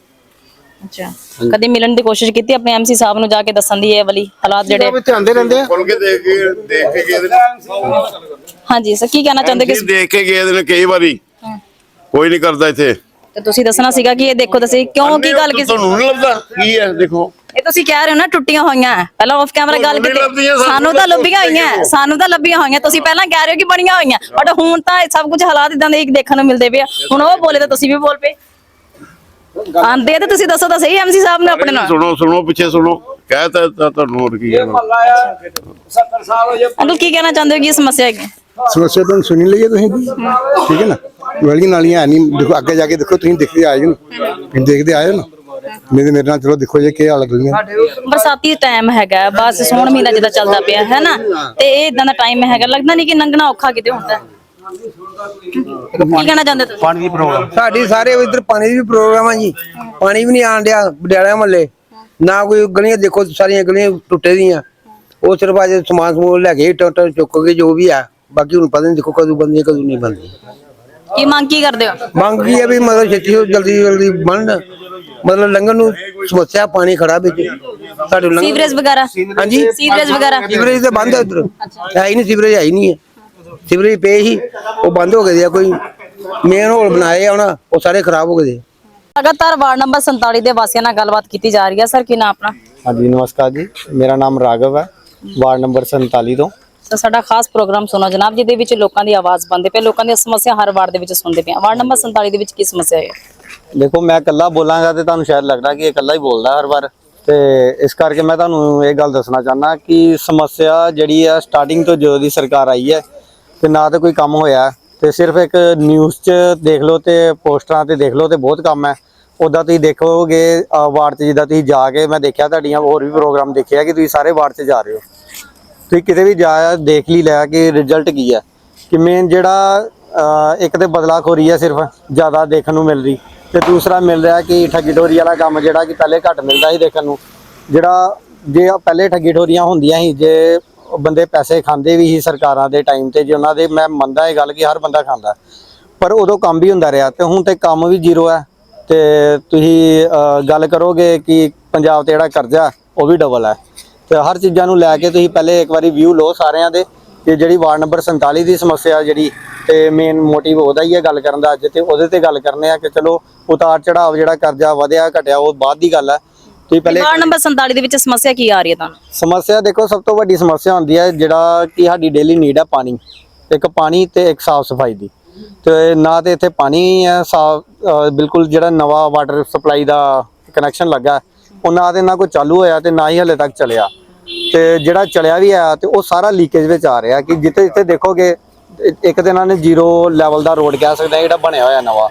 ਅੱਛਾ। ਕਦੇ ਮਿਲਣ ਦੀ ਕੋਸ਼ਿਸ਼ ਕੀਤੀ ਆਪਣੇ ਐਮਸੀ ਸਾਹਿਬ ਨੂੰ ਜਾ ਕੇ ਦੱਸਣ ਦੀ ਇਹ ਵਾਲੀ ਹਾਲਾਤ ਜਿਹੜੇ ਵੀ ਤੇ ਆਂਦੇ ਰਹਿੰਦੇ ਆ। ਹਾਂਜੀ ਸਰ ਕੀ ਕਹਿਣਾ ਚਾਹੁੰਦੇ ਕਿ ਦੇਖ ਕੇ ਗਏ ਨੇ ਕਈ ਵਾਰੀ। ਕੋਈ ਨਹੀਂ ਕਰਦਾ ਇੱਥੇ। ਤੇ ਤੁਸੀਂ ਦੱਸਣਾ ਸੀਗਾ ਕਿ ਇਹ ਦੇਖੋ ਤੁਸੀਂ ਕਿਉਂ ਕੀ ਗੱਲ ਕੀਤੀ ਤੁਹਾਨੂੰ ਨਹੀਂ ਲੱਭਦਾ ਕੀ ਹੈ ਦੇਖੋ। ਇਹ ਤੁਸੀਂ ਕਹਿ ਰਹੇ ਹੋ ਨਾ ਟੁੱਟੀਆਂ ਹੋਈਆਂ ਹੈ। ਪਹਿਲਾਂ ਆਫ ਕੈਮਰਾ ਗੱਲ ਕੀਤੀ। ਸਾਨੂੰ ਤਾਂ ਲੱਭੀਆਂ ਹੋਈਆਂ ਸਾਨੂੰ ਤਾਂ ਲੱਭੀਆਂ ਹੋਈਆਂ। ਤੁਸੀਂ ਪਹਿਲਾਂ ਕਹਿ ਰਹੇ ਹੋ ਕਿ ਬਣੀਆਂ ਹੋਈਆਂ ਬਟ ਹੁਣ ਤਾਂ ਸਭ ਕੁਝ ਹਾਲਾਤ ਇਦਾਂ ਦੇ ਦੇਖਣ ਨੂੰ ਮਿਲਦੇ ਪਏ ਹੁਣ ਉਹ ਬੋਲੇ ਤਾਂ ਤੁਸੀਂ ਵੀ ਬੋਲ ਪਏ। ਆਂਦੇ ਤੇ ਤੁਸੀਂ ਦੱਸੋ ਤਾਂ ਸਹੀ ਐਮਸੀ ਸਾਹਿਬ ਨੇ ਆਪਣੇ ਨਾਲ। ਸੁਣੋ ਸੁਣੋ ਪਿੱਛੇ ਸੁਣੋ। ਕਹਿ ਤਾ ਤਾ ਤੁਹਾਨੂੰ ਹੋਰ ਕੀ ਹੈ ਅੰਕਲ ਕੀ ਕਹਿਣਾ ਚਾਹੁੰਦੇ ਹੋ ਕਿ ਇਹ ਸਮੱਸਿਆ ਹੈਗੀ? ਸਮੱਸਿਆ ਤੁਹਾਨੂੰ ਸੁਣੀ ਲਈਏ ਤੁਸੀਂ। ਠੀਕ ਹੈ ਨਾ? ਗਲੀਆਂ ਨਾਲੀਆਂ ਹੈ ਨਹੀਂ। ਦੇਖੋ ਅੱਗੇ ਜਾ ਕੇ ਦੇਖੋ ਤੁਸੀਂ ਦੇਖਦੇ ਆਏ ਹੋ ਨਾ। ਦੇਖਦੇ ਆਏ ਹੋ ਨਾ। ਮੇਰੇ ਮੇਰੇ ਨਾਲ ਚਲੋ ਦੇਖੋ ਜੇ ਕੀ ਹਾਲ ਗਲੀਆਂ ਬਰਸਾਤੀ ਟਾਈਮ ਹੈਗਾ ਬਸ ਸੋਹਣ ਮਹੀਨਾ ਜਿੱਦਾਂ ਚੱਲਦਾ ਪਿਆ ਹੈ ਨਾ? ਤੇ ਇਹ ਇਦਾਂ ਦਾ ਟਾਈਮ ਹੈਗਾ ਲੱਗਦਾ ਨਹੀਂ ਕਿ ਲੰਘਣਾ ਔਖਾ ਕਿਤੇ ਹੁੰਦਾ। ਹੈ। ਕੀ ਕਹਿਣਾ ਚਾਹੁੰਦੇ ਤੁਸੀਂ? ਪਾਣੀ ਦੀ ਪ੍ਰੋਬਲਮ ਸਾਡੀ ਸਾਰੇ ਇਧਰ ਪਾਣੀ ਦੀ ਵੀ ਪ੍ਰੋਬਲਮ ਆ ਜੀ। ਪਾਣੀ ਵੀ ਨਹੀਂ ਆਣ ਡਿਆ ਬਡਿਆਲਾ ਮੱਲੇ। ਨਾ ਕੋਈ ਗਲੀਆਂ ਦੇਖੋ ਸਾਰੀਆਂ ਗਲੀਆਂ ਟੁੱਟੇ ਦੀਆਂ। ਉਹ ਸਿਰਫ ਅੱਜ ਸਮਾਨ ਸਮੂਨ ਲੈ ਕੇ ਟੁੱਟ ਚੁੱਕ ਕੇ ਜੋ ਵੀ ਆ ਬਾਕੀ ਹੁਣ ਪਤਾ ਨਹੀਂ ਦੇਖੋ ਕਦੋਂ ਬੰਦੀ ਕਦੋਂ ਨਹੀਂ ਬੰਦੀ ਕੀ ਮੰਗ ਕੀ ਕਰਦੇ ਹੋ? ਮੰਗ ਕੀ ਹੈ ਵੀ ਮਤਲਬ ਛੇਤੀ ਤੋਂ ਜਲਦੀ ਜਲਦੀ ਬਣਨ। ਮਤਲਬ ਲੰਘਣ ਨੂੰ ਸਮੱਸਿਆ ਪਾਣੀ ਖੜਾ ਵਿੱਚ। ਸਾਡੇ ਲੰਘਣ ਸੀਵਰੇਜ ਵਗੈਰਾ? ਹਾਂਜੀ। ਸੀਵਰੇਜ ਵਗੈਰਾ? ਸੀਵਰੇਜ ਤੇ ਬੰਦ ਹੈ ਉਧਰ। ਹੈ ਹੀ ਨਹੀਂ ਸੀਵਰੇਜ ਹੈ ਹੀ ਨਹੀਂ ਹੈ। ਸੀਵਰੇਜ ਪਏ ਹੀ ਉਹ ਬੰਦ ਹੋ ਗਏ ਆ ਕੋਈ ਮੇਨ ਹੋਲ ਬਣਾਏ ਆ ਉਹਨਾਂ ਉਹ ਸਾਰੇ ਖਰਾਬ ਹੋ ਗਏ ਦੇ ਲਗਾਤਾਰ ਵਾਰਡ ਨੰਬਰ 47 ਦੇ ਵਾਸੀਆਂ ਨਾਲ ਗੱਲਬਾਤ ਕੀਤੀ ਜਾ ਰਹੀ ਹੈ। ਸਰ ਕੀ ਨਾਮ ਆਪਣਾ? ਹਾਂਜੀ ਨਮਸਕਾਰ ਜੀ। ਮੇਰਾ ਨਾਮ ਰਾਘਵ ਹੈ। ਵਾਰਡ ਨੰਬਰ 47 ਤੋਂ। ਸਾਡਾ ਖਾਸ ਪ੍ਰੋਗਰਾਮ ਸੁਣੋ ਜਨਾਬ ਜਿਹਦੇ ਵਿੱਚ ਲੋਕਾਂ ਦੀ ਆਵਾਜ਼ ਬੰਦੇ ਪਏ ਲੋਕਾਂ ਦੀਆਂ ਸਮੱਸਿਆ ਹਰ ਵਾਰਡ ਦੇ ਵਿੱਚ ਸੁਣਦੇ ਪਏ ਵਾਰਡ ਨੰਬਰ 47 ਦੇ ਵਿੱਚ ਕੀ ਸਮੱਸਿਆ ਹੈ? ਦੇਖੋ, ਮੈਂ ਇਕੱਲਾ ਬੋਲਾਂਗਾ ਤੇ ਤੁਹਾਨੂੰ ਸ਼ਾਇਦ ਲੱਗਦਾ ਕਿ ਇਕੱਲਾ ਹੀ ਬੋਲਦਾ ਹਰ ਵਾਰ। ਤੇ ਇਸ ਕਰਕੇ ਮੈਂ ਤੁਹਾਨੂੰ ਇਹ ਗੱਲ ਦੱਸਣਾ ਚਾਹੁੰਦਾ ਕਿ ਸਮੱਸਿਆ ਜਿਹੜੀ ਆ ਸਟਾਰਟਿੰਗ ਤੋਂ ਜਦੋਂ ਦੀ ਸਰਕਾਰ ਆਈ ਹੈ, ਤੇ ਨਾ ਤਾਂ ਕੋਈ ਕੰਮ ਹੋਇਆ, ਤੇ ਸਿਰਫ ਇੱਕ ਨਿਊਜ਼ 'ਚ ਦੇਖ ਲਓ ਤੇ ਪੋਸਟਰਾਂ ਤੇ ਦੇਖ ਲਓ ਤੇ ਬਹੁਤ ਕੰਮ ਹੈ। ਉਦਾਂ ਤੁਸੀਂ ਦੇਖੋਗੇ ਵਾਰਡ 'ਚ ਜਿੱਦਾਂ ਤੁਸੀਂ ਜਾ ਕੇ ਮੈਂ ਦੇਖਿਆ, ਤੁਹਾਡੀਆਂ ਹੋਰ ਵੀ ਪ੍ਰੋਗਰਾਮ ਦੇਖਿਆ ਕਿ ਤੁਸੀਂ ਸਾਰੇ ਵਾਰਡ 'ਚ ਜਾ ਰਹੇ ਹੋ। ਤੁਸੀਂ ਕਿਤੇ ਵੀ ਜਾ ਦੇਖ ਲਈ ਲਿਆ ਕਿ ਰਿਜ਼ਲਟ ਕੀ ਹੈ ਕਿ ਮੇਨ ਜਿਹੜਾ ਅਹ, ਇੱਕ ਤੇ ਬਦਲਾਖੋਰੀ ਹੈ ਸਿਰਫ ਜ਼ਿਆਦਾ ਦੇਖਣ ਨੂੰ ਮਿਲ ਰਹੀ। ਤੇ ਦੂਸਰਾ ਮਿਲ ਰਿਹਾ ਕਿ ਠੱਗੀ ਠੋਰੀ ਵਾਲਾ ਕੰਮ ਜਿਹੜਾ ਕਿ ਪਹਿਲੇ ਘੱਟ ਮਿਲਦਾ ਸੀ ਦੇਖਣ ਨੂੰ। ਜਿਹੜਾ ਜੇ ਪਹਿਲੇ ਠੱਗੀ ਠੋਰੀਆਂ ਹੁੰਦੀਆਂ ਸੀ ਜੇ ਬੰਦੇ ਪੈਸੇ ਖਾਂਦੇ ਵੀ ਸੀ ਸਰਕਾਰਾਂ ਦੇ ਟਾਈਮ ਤੇ ਜੇ ਉਹਨਾਂ ਦੇ ਮੈਂ ਮੰਨਦਾ ਇਹ ਗੱਲ ਕਿ ਹਰ ਬੰਦਾ ਖਾਂਦਾ। ਪਰ ਉਦੋਂ ਕੰਮ ਵੀ ਹੁੰਦਾ ਰਿਹਾ ਤੇ ਹੁਣ ਤੇ ਕੰਮ ਵੀ ਜ਼ੀਰੋ ਹੈ ਤੇ ਤੁਸੀਂ ਗੱਲ ਕਰੋਗੇ ਕਿ ਪੰਜਾਬ ਤੇ ਜਿਹੜਾ ਕਰਜ਼ਾ ਉਹ ਵੀ ਡਬਲ ਹੈ ਤੇ ਹਰ ਚੀਜ਼ਾਂ ਨੂੰ ਲੈ ਕੇ ਤੁਸੀਂ ਪਹਿਲੇ ਇੱਕ ਵਾਰੀ ਵਿਊ ਲਓ ਸਾਰਿਆਂ ਦੇ ਕਿ ਜਿਹੜੀ ਵਾਰਡ ਨੰਬਰ 47 ਦੀ ਸਮੱਸਿਆ ਜਿਹੜੀ ਤੇ ਮੇਨ ਮੋਟਿਵ ਉਹਦਾ ਹੀ ਹੈ ਗੱਲ ਕਰਨ ਦਾ ਅੱਜ ਤੇ ਉਹਦੇ ਤੇ ਗੱਲ ਕਰਨੇ ਆ ਕਿ ਚਲੋ ਉਤਾਰ ਚੜਾਵ ਜਿਹੜਾ ਕਰਜ਼ਾ ਵਧਿਆ ਘਟਿਆ ਉਹ ਬਾਅਦ ਦੀ ਗੱਲ ਹੈ। ਤੁਸੀਂ ਪਹਿਲੇ ਵਾਰਡ ਨੰਬਰ 47 ਦੇ ਵਿੱਚ ਸਮੱਸਿਆ ਕੀ ਆ ਰਹੀ ਹੈ ਤੁਹਾਨੂੰ? ਸਮੱਸਿਆ ਦੇਖੋ ਸਭ ਤੋਂ ਵੱਡੀ ਸਮੱਸਿਆ ਹੁੰਦੀ ਹੈ ਜਿਹੜਾ ਕਿ ਸਾਡੀ ਡੇਲੀ ਨੀਡ ਹੈ ਪਾਣੀ। ਇੱਕ ਪਾਣੀ ਤੇ ਇੱਕ ਸਾਫ਼ ਸਫ਼ਾਈ ਦੀ। ਤੇ ਨਾ ਤੇ ਇੱਥੇ ਪਾਣੀ ਹੈ ਸਾਫ਼ ਬਿਲਕੁਲ ਜਿਹੜਾ ਨਵਾਂ ਵਾਟਰ ਸਪਲਾਈ ਦਾ ਕਨੈਕਸ਼ਨ ਲੱਗਾ ਹੈ, ਉਹ ਨਾ ਤੇ ਨਾ ਕੋਈ ਚਾਲੂ ਹੋਇਆ ਤੇ ਨਾ ਹੀ ਹਲੇ ਤੱਕ ਚੱਲਿਆ। ਤੇ ਜਿਹੜਾ ਚਲਿਆ ਵੀ ਆ ਤੇ ਉਹ ਸਾਰਾ ਲੀਕੇਜ ਵਿੱਚ ਆ ਰਿਹਾ ਕਿ ਜਿੱਥੇ ਜਿੱਥੇ ਦੇਖੋਗੇ, ਇੱਕ ਤੇ ਇਹਨਾਂ ਨੇ ਜ਼ੀਰੋ ਲੈਵਲ ਦਾ ਰੋਡ ਕਹਿ ਸਕਦਾ ਜਿਹੜਾ ਬਣਿਆ ਹੋਇਆ ਨਵਾਂ।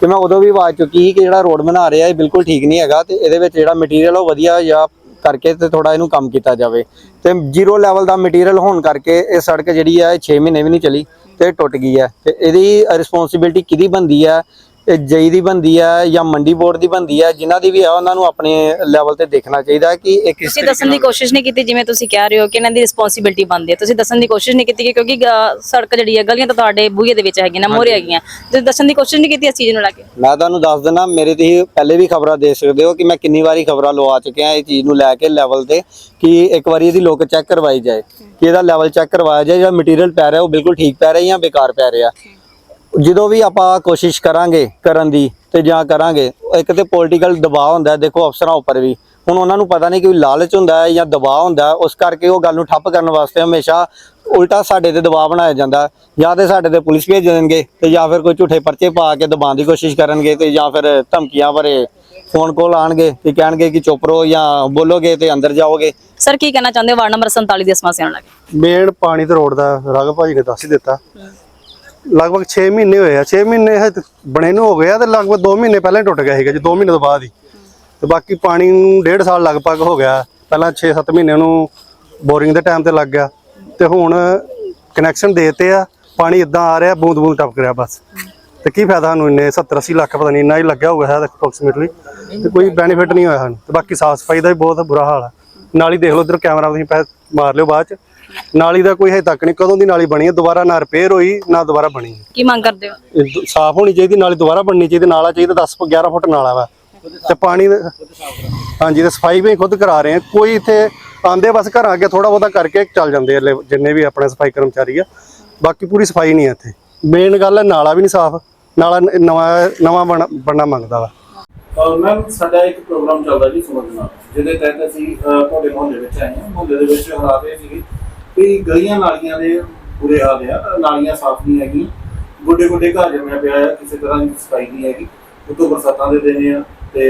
ਤੇ ਮੈਂ ਉਦੋਂ ਵੀ ਆਵਾਜ਼ ਚੁੱਕੀ ਸੀ ਕਿ ਜਿਹੜਾ ਰੋਡ ਬਣਾ ਰਿਹਾ ਇਹ ਬਿਲਕੁਲ ਠੀਕ ਨਹੀਂ ਹੈਗਾ ਤੇ ਇਹਦੇ ਵਿੱਚ ਜਿਹੜਾ ਮਟੀਰੀਅਲ ਉਹ ਵਧੀਆ ਜਾਂ ਕਰਕੇ ਤੇ ਥੋੜਾ ਇਹਨੂੰ ਕੰਮ ਕੀਤਾ ਜਾਵੇ। ਤੇ ਜ਼ੀਰੋ ਲੈਵਲ ਦਾ ਮਟੀਰੀਅਲ ਹੋਣ ਕਰਕੇ ਇਹ ਸੜਕ ਜਿਹੜੀ ਹੈ 6 ਮਹੀਨੇ ਵੀ ਨਹੀਂ ਚਲੀ ਤੇ ਟੁੱਟ ਗਈ ਹੈ ਤੇ ਇਹਦੀ ਰਿਸਪੌਂਸਿਬਿਲਟੀ ਕਿਹਦੀ ਬੰਦੀ ਹੈ ਇਹ ਜਈ ਦੀ ਬੰਦੀ ਹੈ ਜਾਂ ਮੰਡੀ ਬੋਰਡ ਦੀ ਬੰਦੀ ਹੈ ਜਿਨ੍ਹਾਂ ਦੀ ਵੀ ਹੈ ਉਹਨਾਂ ਨੂੰ ਆਪਣੇ ਲੈਵਲ ਤੇ ਦੇਖਣਾ ਚਾਹੀਦਾ ਕਿ ਇਹ ਕਿਸ ਤੁਸੀਂ ਦੱਸਣ ਦੀ ਕੋਸ਼ਿਸ਼ ਨਹੀਂ ਕੀਤੀ ਜਿਵੇਂ ਤੁਸੀਂ ਕਹਿ ਰਹੇ ਹੋ ਕਿ ਇਹਨਾਂ ਦੀ ਰਿਸਪੌਂਸਿਬਿਲਟੀ ਬਣਦੀ ਹੈ ਤੁਸੀਂ ਦੱਸਣ ਦੀ ਕੋਸ਼ਿਸ਼ ਨਹੀਂ ਕੀਤੀ ਕਿ ਕਿਉਂਕਿ ਗ- ਸੜਕ ਜਿਹੜੀ ਹੈ ਗਲੀਆਂ ਤਾਂ ਤੁਹਾਡੇ ਬੂਹੇ ਦੇ ਵਿੱਚ ਹੈਗੀਆਂ ਨਾ ਮੋਰੇ ਹੈਗੀਆਂ। ਤੁਸੀਂ ਦੱਸਣ ਦੀ ਕੋਸ਼ਿਸ਼ ਨਹੀਂ ਕੀਤੀ ਇਸ ਚੀਜ਼ ਨੂੰ ਲੈ ਕੇ? ਮੈਂ ਤੁਹਾਨੂੰ ਦੱਸ ਦਿੰਦਾ ਮੇਰੇ ਤੇ ਹੀ ਪਹਿਲੇ ਵੀ ਖਬਰਾਂ ਦੇ ਸਕਦੇ ਹੋ ਕਿ ਮੈਂ ਕਿੰਨੀ ਵਾਰੀ ਖਬਰਾਂ ਲਵਾ ਚੁੱਕਿਆ ਇਹ ਚੀਜ਼ ਨੂੰ ਲੈ ਕੇ ਲੈਵਲ ਤੇ ਕਿ ਇੱਕ ਵਾਰੀ ਇਹਦੀ ਲੋਕ ਚੈੱਕ ਕਰਵਾਈ ਜਾਏ। ਕਿ ਇਹਦਾ ਲੈਵਲ ਚੈੱਕ ਕਰਵਾਇਆ ਜਾਏ ਜਿਹੜਾ ਮਟੀਰੀਅਲ ਪੈ ਰਿਹਾ ਉਹ ਬਿਲਕੁਲ ਠੀਕ ਪੈ ਰਿਹਾ ਜਾਂ ਬੇਕਾਰ ਪੈ ਰਿਹਾ। ਜਦੋਂ ਵੀ ਆਪਾਂ ਕੋਸ਼ਿਸ਼ ਕਰਾਂਗੇ ਕਰਨ ਦੀ ਤੇ ਜਾਂ ਕਰਾਂਗੇ ਇੱਕ ਤੇ ਪੋਲੀਟੀਕਲ ਦਬਾਅ ਹੁੰਦਾ ਹੈ, ਦੇਖੋ ਅਫਸਰਾਂ ਉੱਪਰ ਵੀ। ਹੁਣ ਉਹਨਾਂ ਨੂੰ ਪਤਾ ਨਹੀਂ ਕਿ ਲਾਲਚ ਹੁੰਦਾ ਹੈ ਜਾਂ ਦਬਾਅ ਹੁੰਦਾ ਹੈ, ਉਸ ਕਰਕੇ ਉਹ ਗੱਲ ਨੂੰ ਠੱਪ ਕਰਨ ਵਾਸਤੇ ਹਮੇਸ਼ਾ ਉਲਟਾ ਸਾਡੇ ਤੇ ਦਬਾਅ ਬਣਾਇਆ ਜਾਂਦਾ। ਜਾਂ ਤੇ ਸਾਡੇ ਤੇ ਪੁਲਿਸ ਭੇਜ ਦੇਣਗੇ ਤੇ ਜਾਂ ਫਿਰ ਕੋਈ ਝੂਠੇ ਪਰਚੇ ਪਾ ਕੇ ਦਬਾਉਣ ਦੀ ਕੋਸ਼ਿਸ਼ ਕਰਨਗੇ ਤੇ ਜਾਂ ਫਿਰ ਧਮਕੀਆਂ ਭਰੇ ਫੋਨ ਕਾਲ ਆਣਗੇ ਤੇ ਕਹਿਣਗੇ ਕਿ ਚੁੱਪ ਰਹੋ ਜਾਂ ਬੋਲੋਗੇ ਤੇ ਅੰਦਰ ਜਾਓਗੇ। ਸਰ ਕੀ ਕਹਿਣਾ ਚਾਹੁੰਦੇ ਵਾਰਡ ਨੰਬਰ 47 ਦੀ ਸਮੱਸਿਆ ਨੂੰ ਲੈ ਕੇ। ਮੇਨ ਪਾਣੀ ਤੇ ਰੋਡ ਦਾ ਰਾਘਵ ਭਾਜੀ ਨੇ ਦੱਸ ਹੀ ਦਿੱਤਾ। ਲਗਭਗ 6 ਮਹੀਨੇ ਹੋਏ ਆ। 6 ਮਹੀਨੇ ਹਜੇ ਬਣੇ ਨੂੰ ਹੋ ਗਿਆ ਤੇ ਲਗਭਗ 2 ਮਹੀਨੇ ਪਹਿਲਾਂ ਹੀ ਟੁੱਟ ਗਿਆ ਸੀਗਾ ਜੀ 2 ਮਹੀਨੇ ਤੋਂ ਬਾਅਦ ਹੀ। ਤੇ ਬਾਕੀ ਪਾਣੀ ਨੂੰ ਡੇਢ ਸਾਲ ਲਗਭਗ ਹੋ ਗਿਆ। ਪਹਿਲਾਂ 6-7 ਮਹੀਨੇ ਨੂੰ ਬੋਰਿੰਗ ਦੇ ਟਾਈਮ ਤੇ ਲੱਗ ਗਿਆ। ਤੇ ਹੁਣ ਕਨੈਕਸ਼ਨ ਦੇਤੇ ਆ, ਪਾਣੀ ਇਦਾਂ ਆ ਰਿਹਾ, ਬੂੰਦ ਬੂੰਦ ਟਪਕ ਰਿਹਾ ਬਸ। ਤੇ ਕੀ ਫਾਇਦਾ ਸਾਨੂੰ ਇੰਨੇ 70 80 ਲੱਖ, ਪਤਾ ਨਹੀਂ ਇੰਨਾ ਹੀ ਲੱਗਿਆ ਹੋਊਗਾ ਹੈ ਅਪਰੋਕਸੀਮੇਟਲੀ ਤੇ ਕੋਈ ਬੈਨੀਫਿਟ ਨਹੀਂ ਹੋਇਆ ਸਾਨੂੰ। ਤੇ ਬਾਕੀ ਸਾਫ਼ ਸਫ਼ਾਈ ਦਾ ਵੀ ਬਹੁਤ ਬੁਰਾ ਹਾਲ ਆ। ਨਾਲ ਹੀ ਦੇਖ ਲਓ ਉਧਰ ਕੈਮਰਾ ਤੁਸੀਂ ਪੈ ਮਾਰ ਲਿਓ ਬਾਅਦ ਚ। ਨਾਲੀ ਦਾ ਕੋਈ ਹਜੇ ਤੱਕ ਨਹੀਂ ਕਦੋਂ ਦੀ ਨਾਲੀ ਬਣੀ ਹੈ? ਦੁਬਾਰਾ ਨਾ ਰਿਪੇਅਰ ਹੋਈ ਨਾ ਦੁਬਾਰਾ ਬਣੀ। ਹੈ। ਕੀ ਮੰਗ ਕਰਦੇ ਹੋ? ਇਹ ਸਾਫ਼ ਹੋਣੀ ਚਾਹੀਦੀ ਨਾਲੀ ਦੁਬਾਰਾ ਬਣਨੀ ਚਾਹੀਦੀ ਨਾਲਾ ਚਾਹੀਦਾ 10 11 ਫੁੱਟ ਨਾਲਾ ਵਾ। ਤੇ ਪਾਣੀ ਦਾ- ਹਾਂਜੀ ਤੇ ਸਫ਼ਾਈ ਵੀ ਖੁਦ ਕਰਾ ਰਹੇ ਆ ਕੋਈ ਇੱਥੇ ਆਂਦੇ ਬਸ ਘਰਾਂ ਅੱਗੇ ਥੋੜਾ ਬਹੁਤਾ ਕਰਕੇ ਚੱਲ ਜਾਂਦੇ ਆ ਲੇ- ਜਿੰਨੇ ਵੀ ਆਪਣੇ ਸਫ਼ਾਈ ਕਰਮਚਾਰੀ ਆ। ਬਾਕੀ ਪੂਰੀ ਸਫ਼ਾਈ ਨਹੀਂ ਹੈ ਇੱਥੇ। ਮੇਨ ਗੱਲ ਹੈ ਨਾਲਾ ਵੀ ਨਹੀਂ ਸਾਫ਼। ਨਾਲਾ ਨ- ਨਵਾਂ ਨਵਾਂ ਬਣ- ਬਣਨਾ ਮੰਗਦਾ ਵਾ। ਮੈਮ ਸਾਡਾ ਇੱਕ ਪ੍ਰੋਗਰਾਮ ਚੱਲਦਾ ਜੀ ਸਮਝਣਾ ਜਿਹਦੇ ਤਹਿਤ ਅਸੀਂ ਅਹ, ਤੁਹਾਡੇ ਮੁਹੱਲੇ ਵਿੱਚ ਆਏ ਹਾਂ। ਮੁਹੱਲੇ ਦੇ ਵਿੱਚ ਹਾਲਾਤ ਇਹ ਸੀਗੇ ਕਿ ਗਲੀਆਂ ਨਾਲੀਆਂ ਦੇ ਬੁਰੇ ਹਾਲ ਆ, ਨਾਲੀਆਂ ਸਾਫ਼ ਨਹੀਂ ਹੈਗੀਆਂ। ਗੁੱਡੇ ਗੁੱਡੇ ਘਰ ਜੰਮਿਆ ਪਿਆ ਹੈ ਕਿਸੇ ਤਰ੍ਹਾਂ ਦੀ ਸਫ਼ਾਈ ਨਹੀਂ ਹੈਗੀ। ਉਤੋਂ ਬਰਸਾਤਾਂ ਦੇ ਦਿਨ ਆ ਤੇ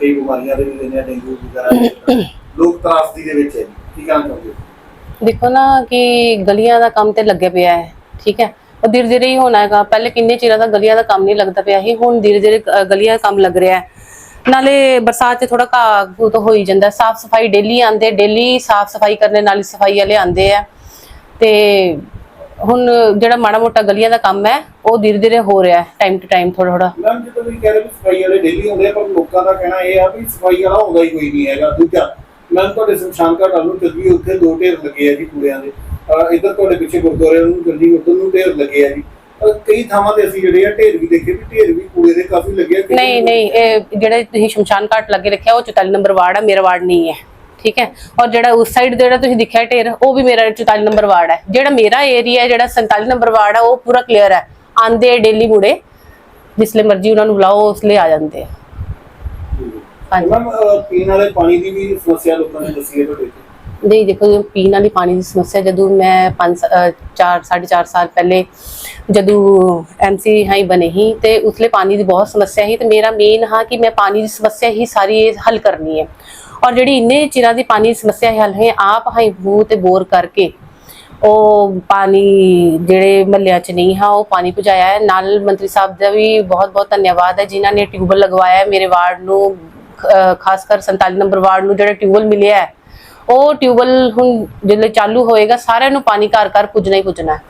ਕਈ ਬਿਮਾਰੀਆਂ ਦੇ ਵੀ ਦਿਨ ਆ, ਡੇਂਗੂ ਵਗੈਰਾ ਲੋਕ ਤਰਾਸਦੀ ਦੇ ਵਿੱਚ ਹੈ ਕੀ ਕਹਿਣਾ ਚਾਹੁੰਦੇ ਹੋ ਦੇਖੋ ਨਾ ਕਿ ਗਲੀਆਂ ਦਾ ਕੰਮ ਤੇ ਲੱਗਿਆ ਪਿਆ ਹੈ, ਠੀਕ ਹੈ? ਉਹ ਧੀਰੇ ਧੀਰੇ ਹੀ ਹੋਣਾ ਹੈਗਾ। ਪਹਿਲੇ ਕਿੰਨੇ ਚਿਰਾਂ ਦਾ ਗਲੀਆਂ ਦਾ ਕੰਮ ਨਹੀਂ ਲੱਗਦਾ ਪਿਆ ਸੀ, ਹੁਣ ਧੀਰੇ ਧੀਰੇ ਗਲੀਆਂ ਦਾ ਕੰਮ ਲੱਗ ਰਿਹਾ ਹੈ। ਨਾਲੇ ਬਰਸਾਤ 'ਚ ਥੋੜਾ ਘਾਹ ਘੂ ਤਾਂ ਹੋ ਹੀ ਜਾਂਦਾ, ਸਾਫ਼ ਸਫ਼ਾਈ ਡੇਲੀ ਆਂਦੇ ਡੇਲੀ ਸਾਫ਼ ਸਫ਼ਾਈ ਕਰਨੇ ਨਾਲ ਸਫ਼ਾਈ ਵਾਲੇ ਆਂਦੇ ਆ। ਤੇ ਹੁਣ ਜਿਹੜਾ ਮਾੜਾ ਮੋਟਾ ਗਲੀਆਂ ਦਾ ਕੰਮ ਹੈ, ਉਹ ਧੀਰੇ ਧੀਰੇ ਹੋ ਰਿਹਾ ਹੈ ਟਾਈਮ ਟੂ ਟਾਈਮ ਥੋੜਾ ਥੋੜਾ ਮੈਮ, ਜਦੋਂ ਵੀ ਕਹਿ ਰਹੇ ਵੀ ਸਫ਼ਾਈ ਵਾਲੇ ਡੇਲੀ ਆਉਂਦੇ ਆ, ਪਰ ਲੋਕਾਂ ਦਾ ਕਹਿਣਾ ਇਹ ਆ ਵੀ ਸਫ਼ਾਈ ਵਾਲਾ ਆਉਂਦਾ ਹੀ ਕੋਈ ਨਹੀਂ ਹੈਗਾ। ਦੂਜਾ ਮੈਂ ਤੁਹਾਡੇ ਸ਼ਮਸ਼ਾਨ ਘਾਟ ਨੂੰ ਚੱਲ ਉੱਥੇ ਦੋ ਢੇਰ ਲੱਗੇ ਆ ਜੀ ਕੂੜਿਆਂ ਦੇ। ਅਹ ਤੁਹਾਡੇ ਪਿੱਛੇ ਗੁਰਦੁਆਰੇ ਨੂੰ ਚੱਲ ਉੱਧਰ ਨੂੰ ਢੇਰ ਲੱਗੇ ਆ ਜੀ। ਕਈ ਥਾਵਾਂ ਤੇ ਅਸੀਂ ਜਿਹੜੇ ਆ ਢੇਰ ਵੀ ਦੇਖੇ ਵੀ ਢੇਰ ਵੀ ਕੂੜੇ ਦੇ ਕਾਫੀ ਲੱਗੇ ਆ ਕਈ ਨਹੀਂ ਨਹੀਂ ਇਹ ਜਿਹੜੇ ਤੁਸੀਂ ਸ਼ਮਸ਼ਾਨ ਘਾਟ ਲੱਗੇ ਰੱਖਿਆ ਉਹ 44 ਨੰਬਰ ਵਾਰਡ ਹੈ ਮੇਰਾ ਵਾਰਡ ਨਹੀਂ ਹੈ ਠੀਕ ਹੈ? ਔਰ ਜਿਹੜਾ ਉਸ ਸਾਈਡ ਜਿਹੜਾ ਤੁਸੀਂ ਦਿਖਿਆ ਢੇਰ ਉਹ ਵੀ ਮੇਰਾ 44 ਨੰਬਰ ਵਾਰਡ ਹੈ। ਜਿਹੜਾ ਮੇਰਾ ਏਰੀਆ ਜਿਹੜਾ 47 ਨੰਬਰ ਵਾਰਡ ਹੈ ਉਹ ਪੂਰਾ ਕਲੀਅਰ ਹੈ। ਆਂਦੇ ਡੇਲੀ ਮੁੜੇ ਜਿਸਲੇ ਮਰਜ਼ੀ ਉਹਨਾਂ ਨੂੰ ਬੁਲਾਓ ਉਸ ਲਈ ਆ ਜਾਂਦੇ ਆ। ਹਾਂਜੀ। ਮੈਮ ਪੀਣ ਵਾਲੇ ਪਾਣੀ ਦੀ ਵੀ ਸਮੱਸਿਆ ਲੋਕਾਂ ਨੇ ਦੱਸੀ ਹੈ ਤੁਹਾਡੇ ਨਹੀਂ, ਦੇਖੋ ਜੋ ਪੀਣ ਵਾਲੀ ਪਾਣੀ ਦੀ ਸਮੱਸਿਆ, ਜਦੋਂ ਮੈਂ 5 4 4.5 ਸਾਲ ਪਹਿਲੇ ਜਦੋਂ ਐਮਸੀ ਹਾਈ ਬਣੇ ਹੀ ਤੇ ਉਸਲੇ ਪਾਣੀ ਦੀ ਬਹੁਤ ਸਮੱਸਿਆ ਸੀ ਤੇ ਮੇਰਾ ਮੇਨ ਹਾਂ ਕਿ ਮੈਂ ਪਾਣੀ ਦੀ ਸਮੱਸਿਆ ਹੀ ਸਾਰੀ ਇਹ ਹੱਲ ਕਰਨੀ ਹੈ। ਔਰ ਜਿਹੜੀ ਇੰਨੇ ਚਿਰਾਂ ਦੀ ਪਾਣੀ ਦੀ ਸਮੱਸਿਆ ਹੱਲ ਹੈ, ਆਪ ਹਾਈ ਬੂ ਤੇ ਬੋਰ ਕਰਕੇ ਉਹ ਪਾਣੀ ਜਿਹੜੇ ਮਹੱਲਿਆਂ 'ਚ ਨਹੀਂ ਹਾਂ, ਉਹ ਪਾਣੀ ਪਹੁੰਚਾਇਆ ਹੈ। ਨਾਲ ਮੰਤਰੀ ਸਾਹਿਬ ਦਾ ਵੀ ਬਹੁਤ ਬਹੁਤ ਧੰਨਵਾਦ ਹੈ, ਜਿਨ੍ਹਾਂ ਨੇ ਟਿਊਬਲ ਲਗਵਾਇਆ ਹੈ ਮੇਰੇ ਵਾਰਡ ਨੂੰ ਖਾਸ ਕਰ 47 ਨੰਬਰ ਵਾਰਡ ਨੂੰ ਜਿਹੜਾ ਟਿਊਬਲ ਮਿਲਿਆ ਹੈ। ਉਹ ਟਿਊਬਲ ਹੁਣ ਜਦੋਂ ਚਾਲੂ ਹੋਏਗਾ, ਸਾਰਿਆਂ ਨੂੰ ਪਾਣੀ ਘਰ ਘਰ ਪੁੱਜਣਾ ਹੀ ਪੁੱਜਣਾ ਹੈ।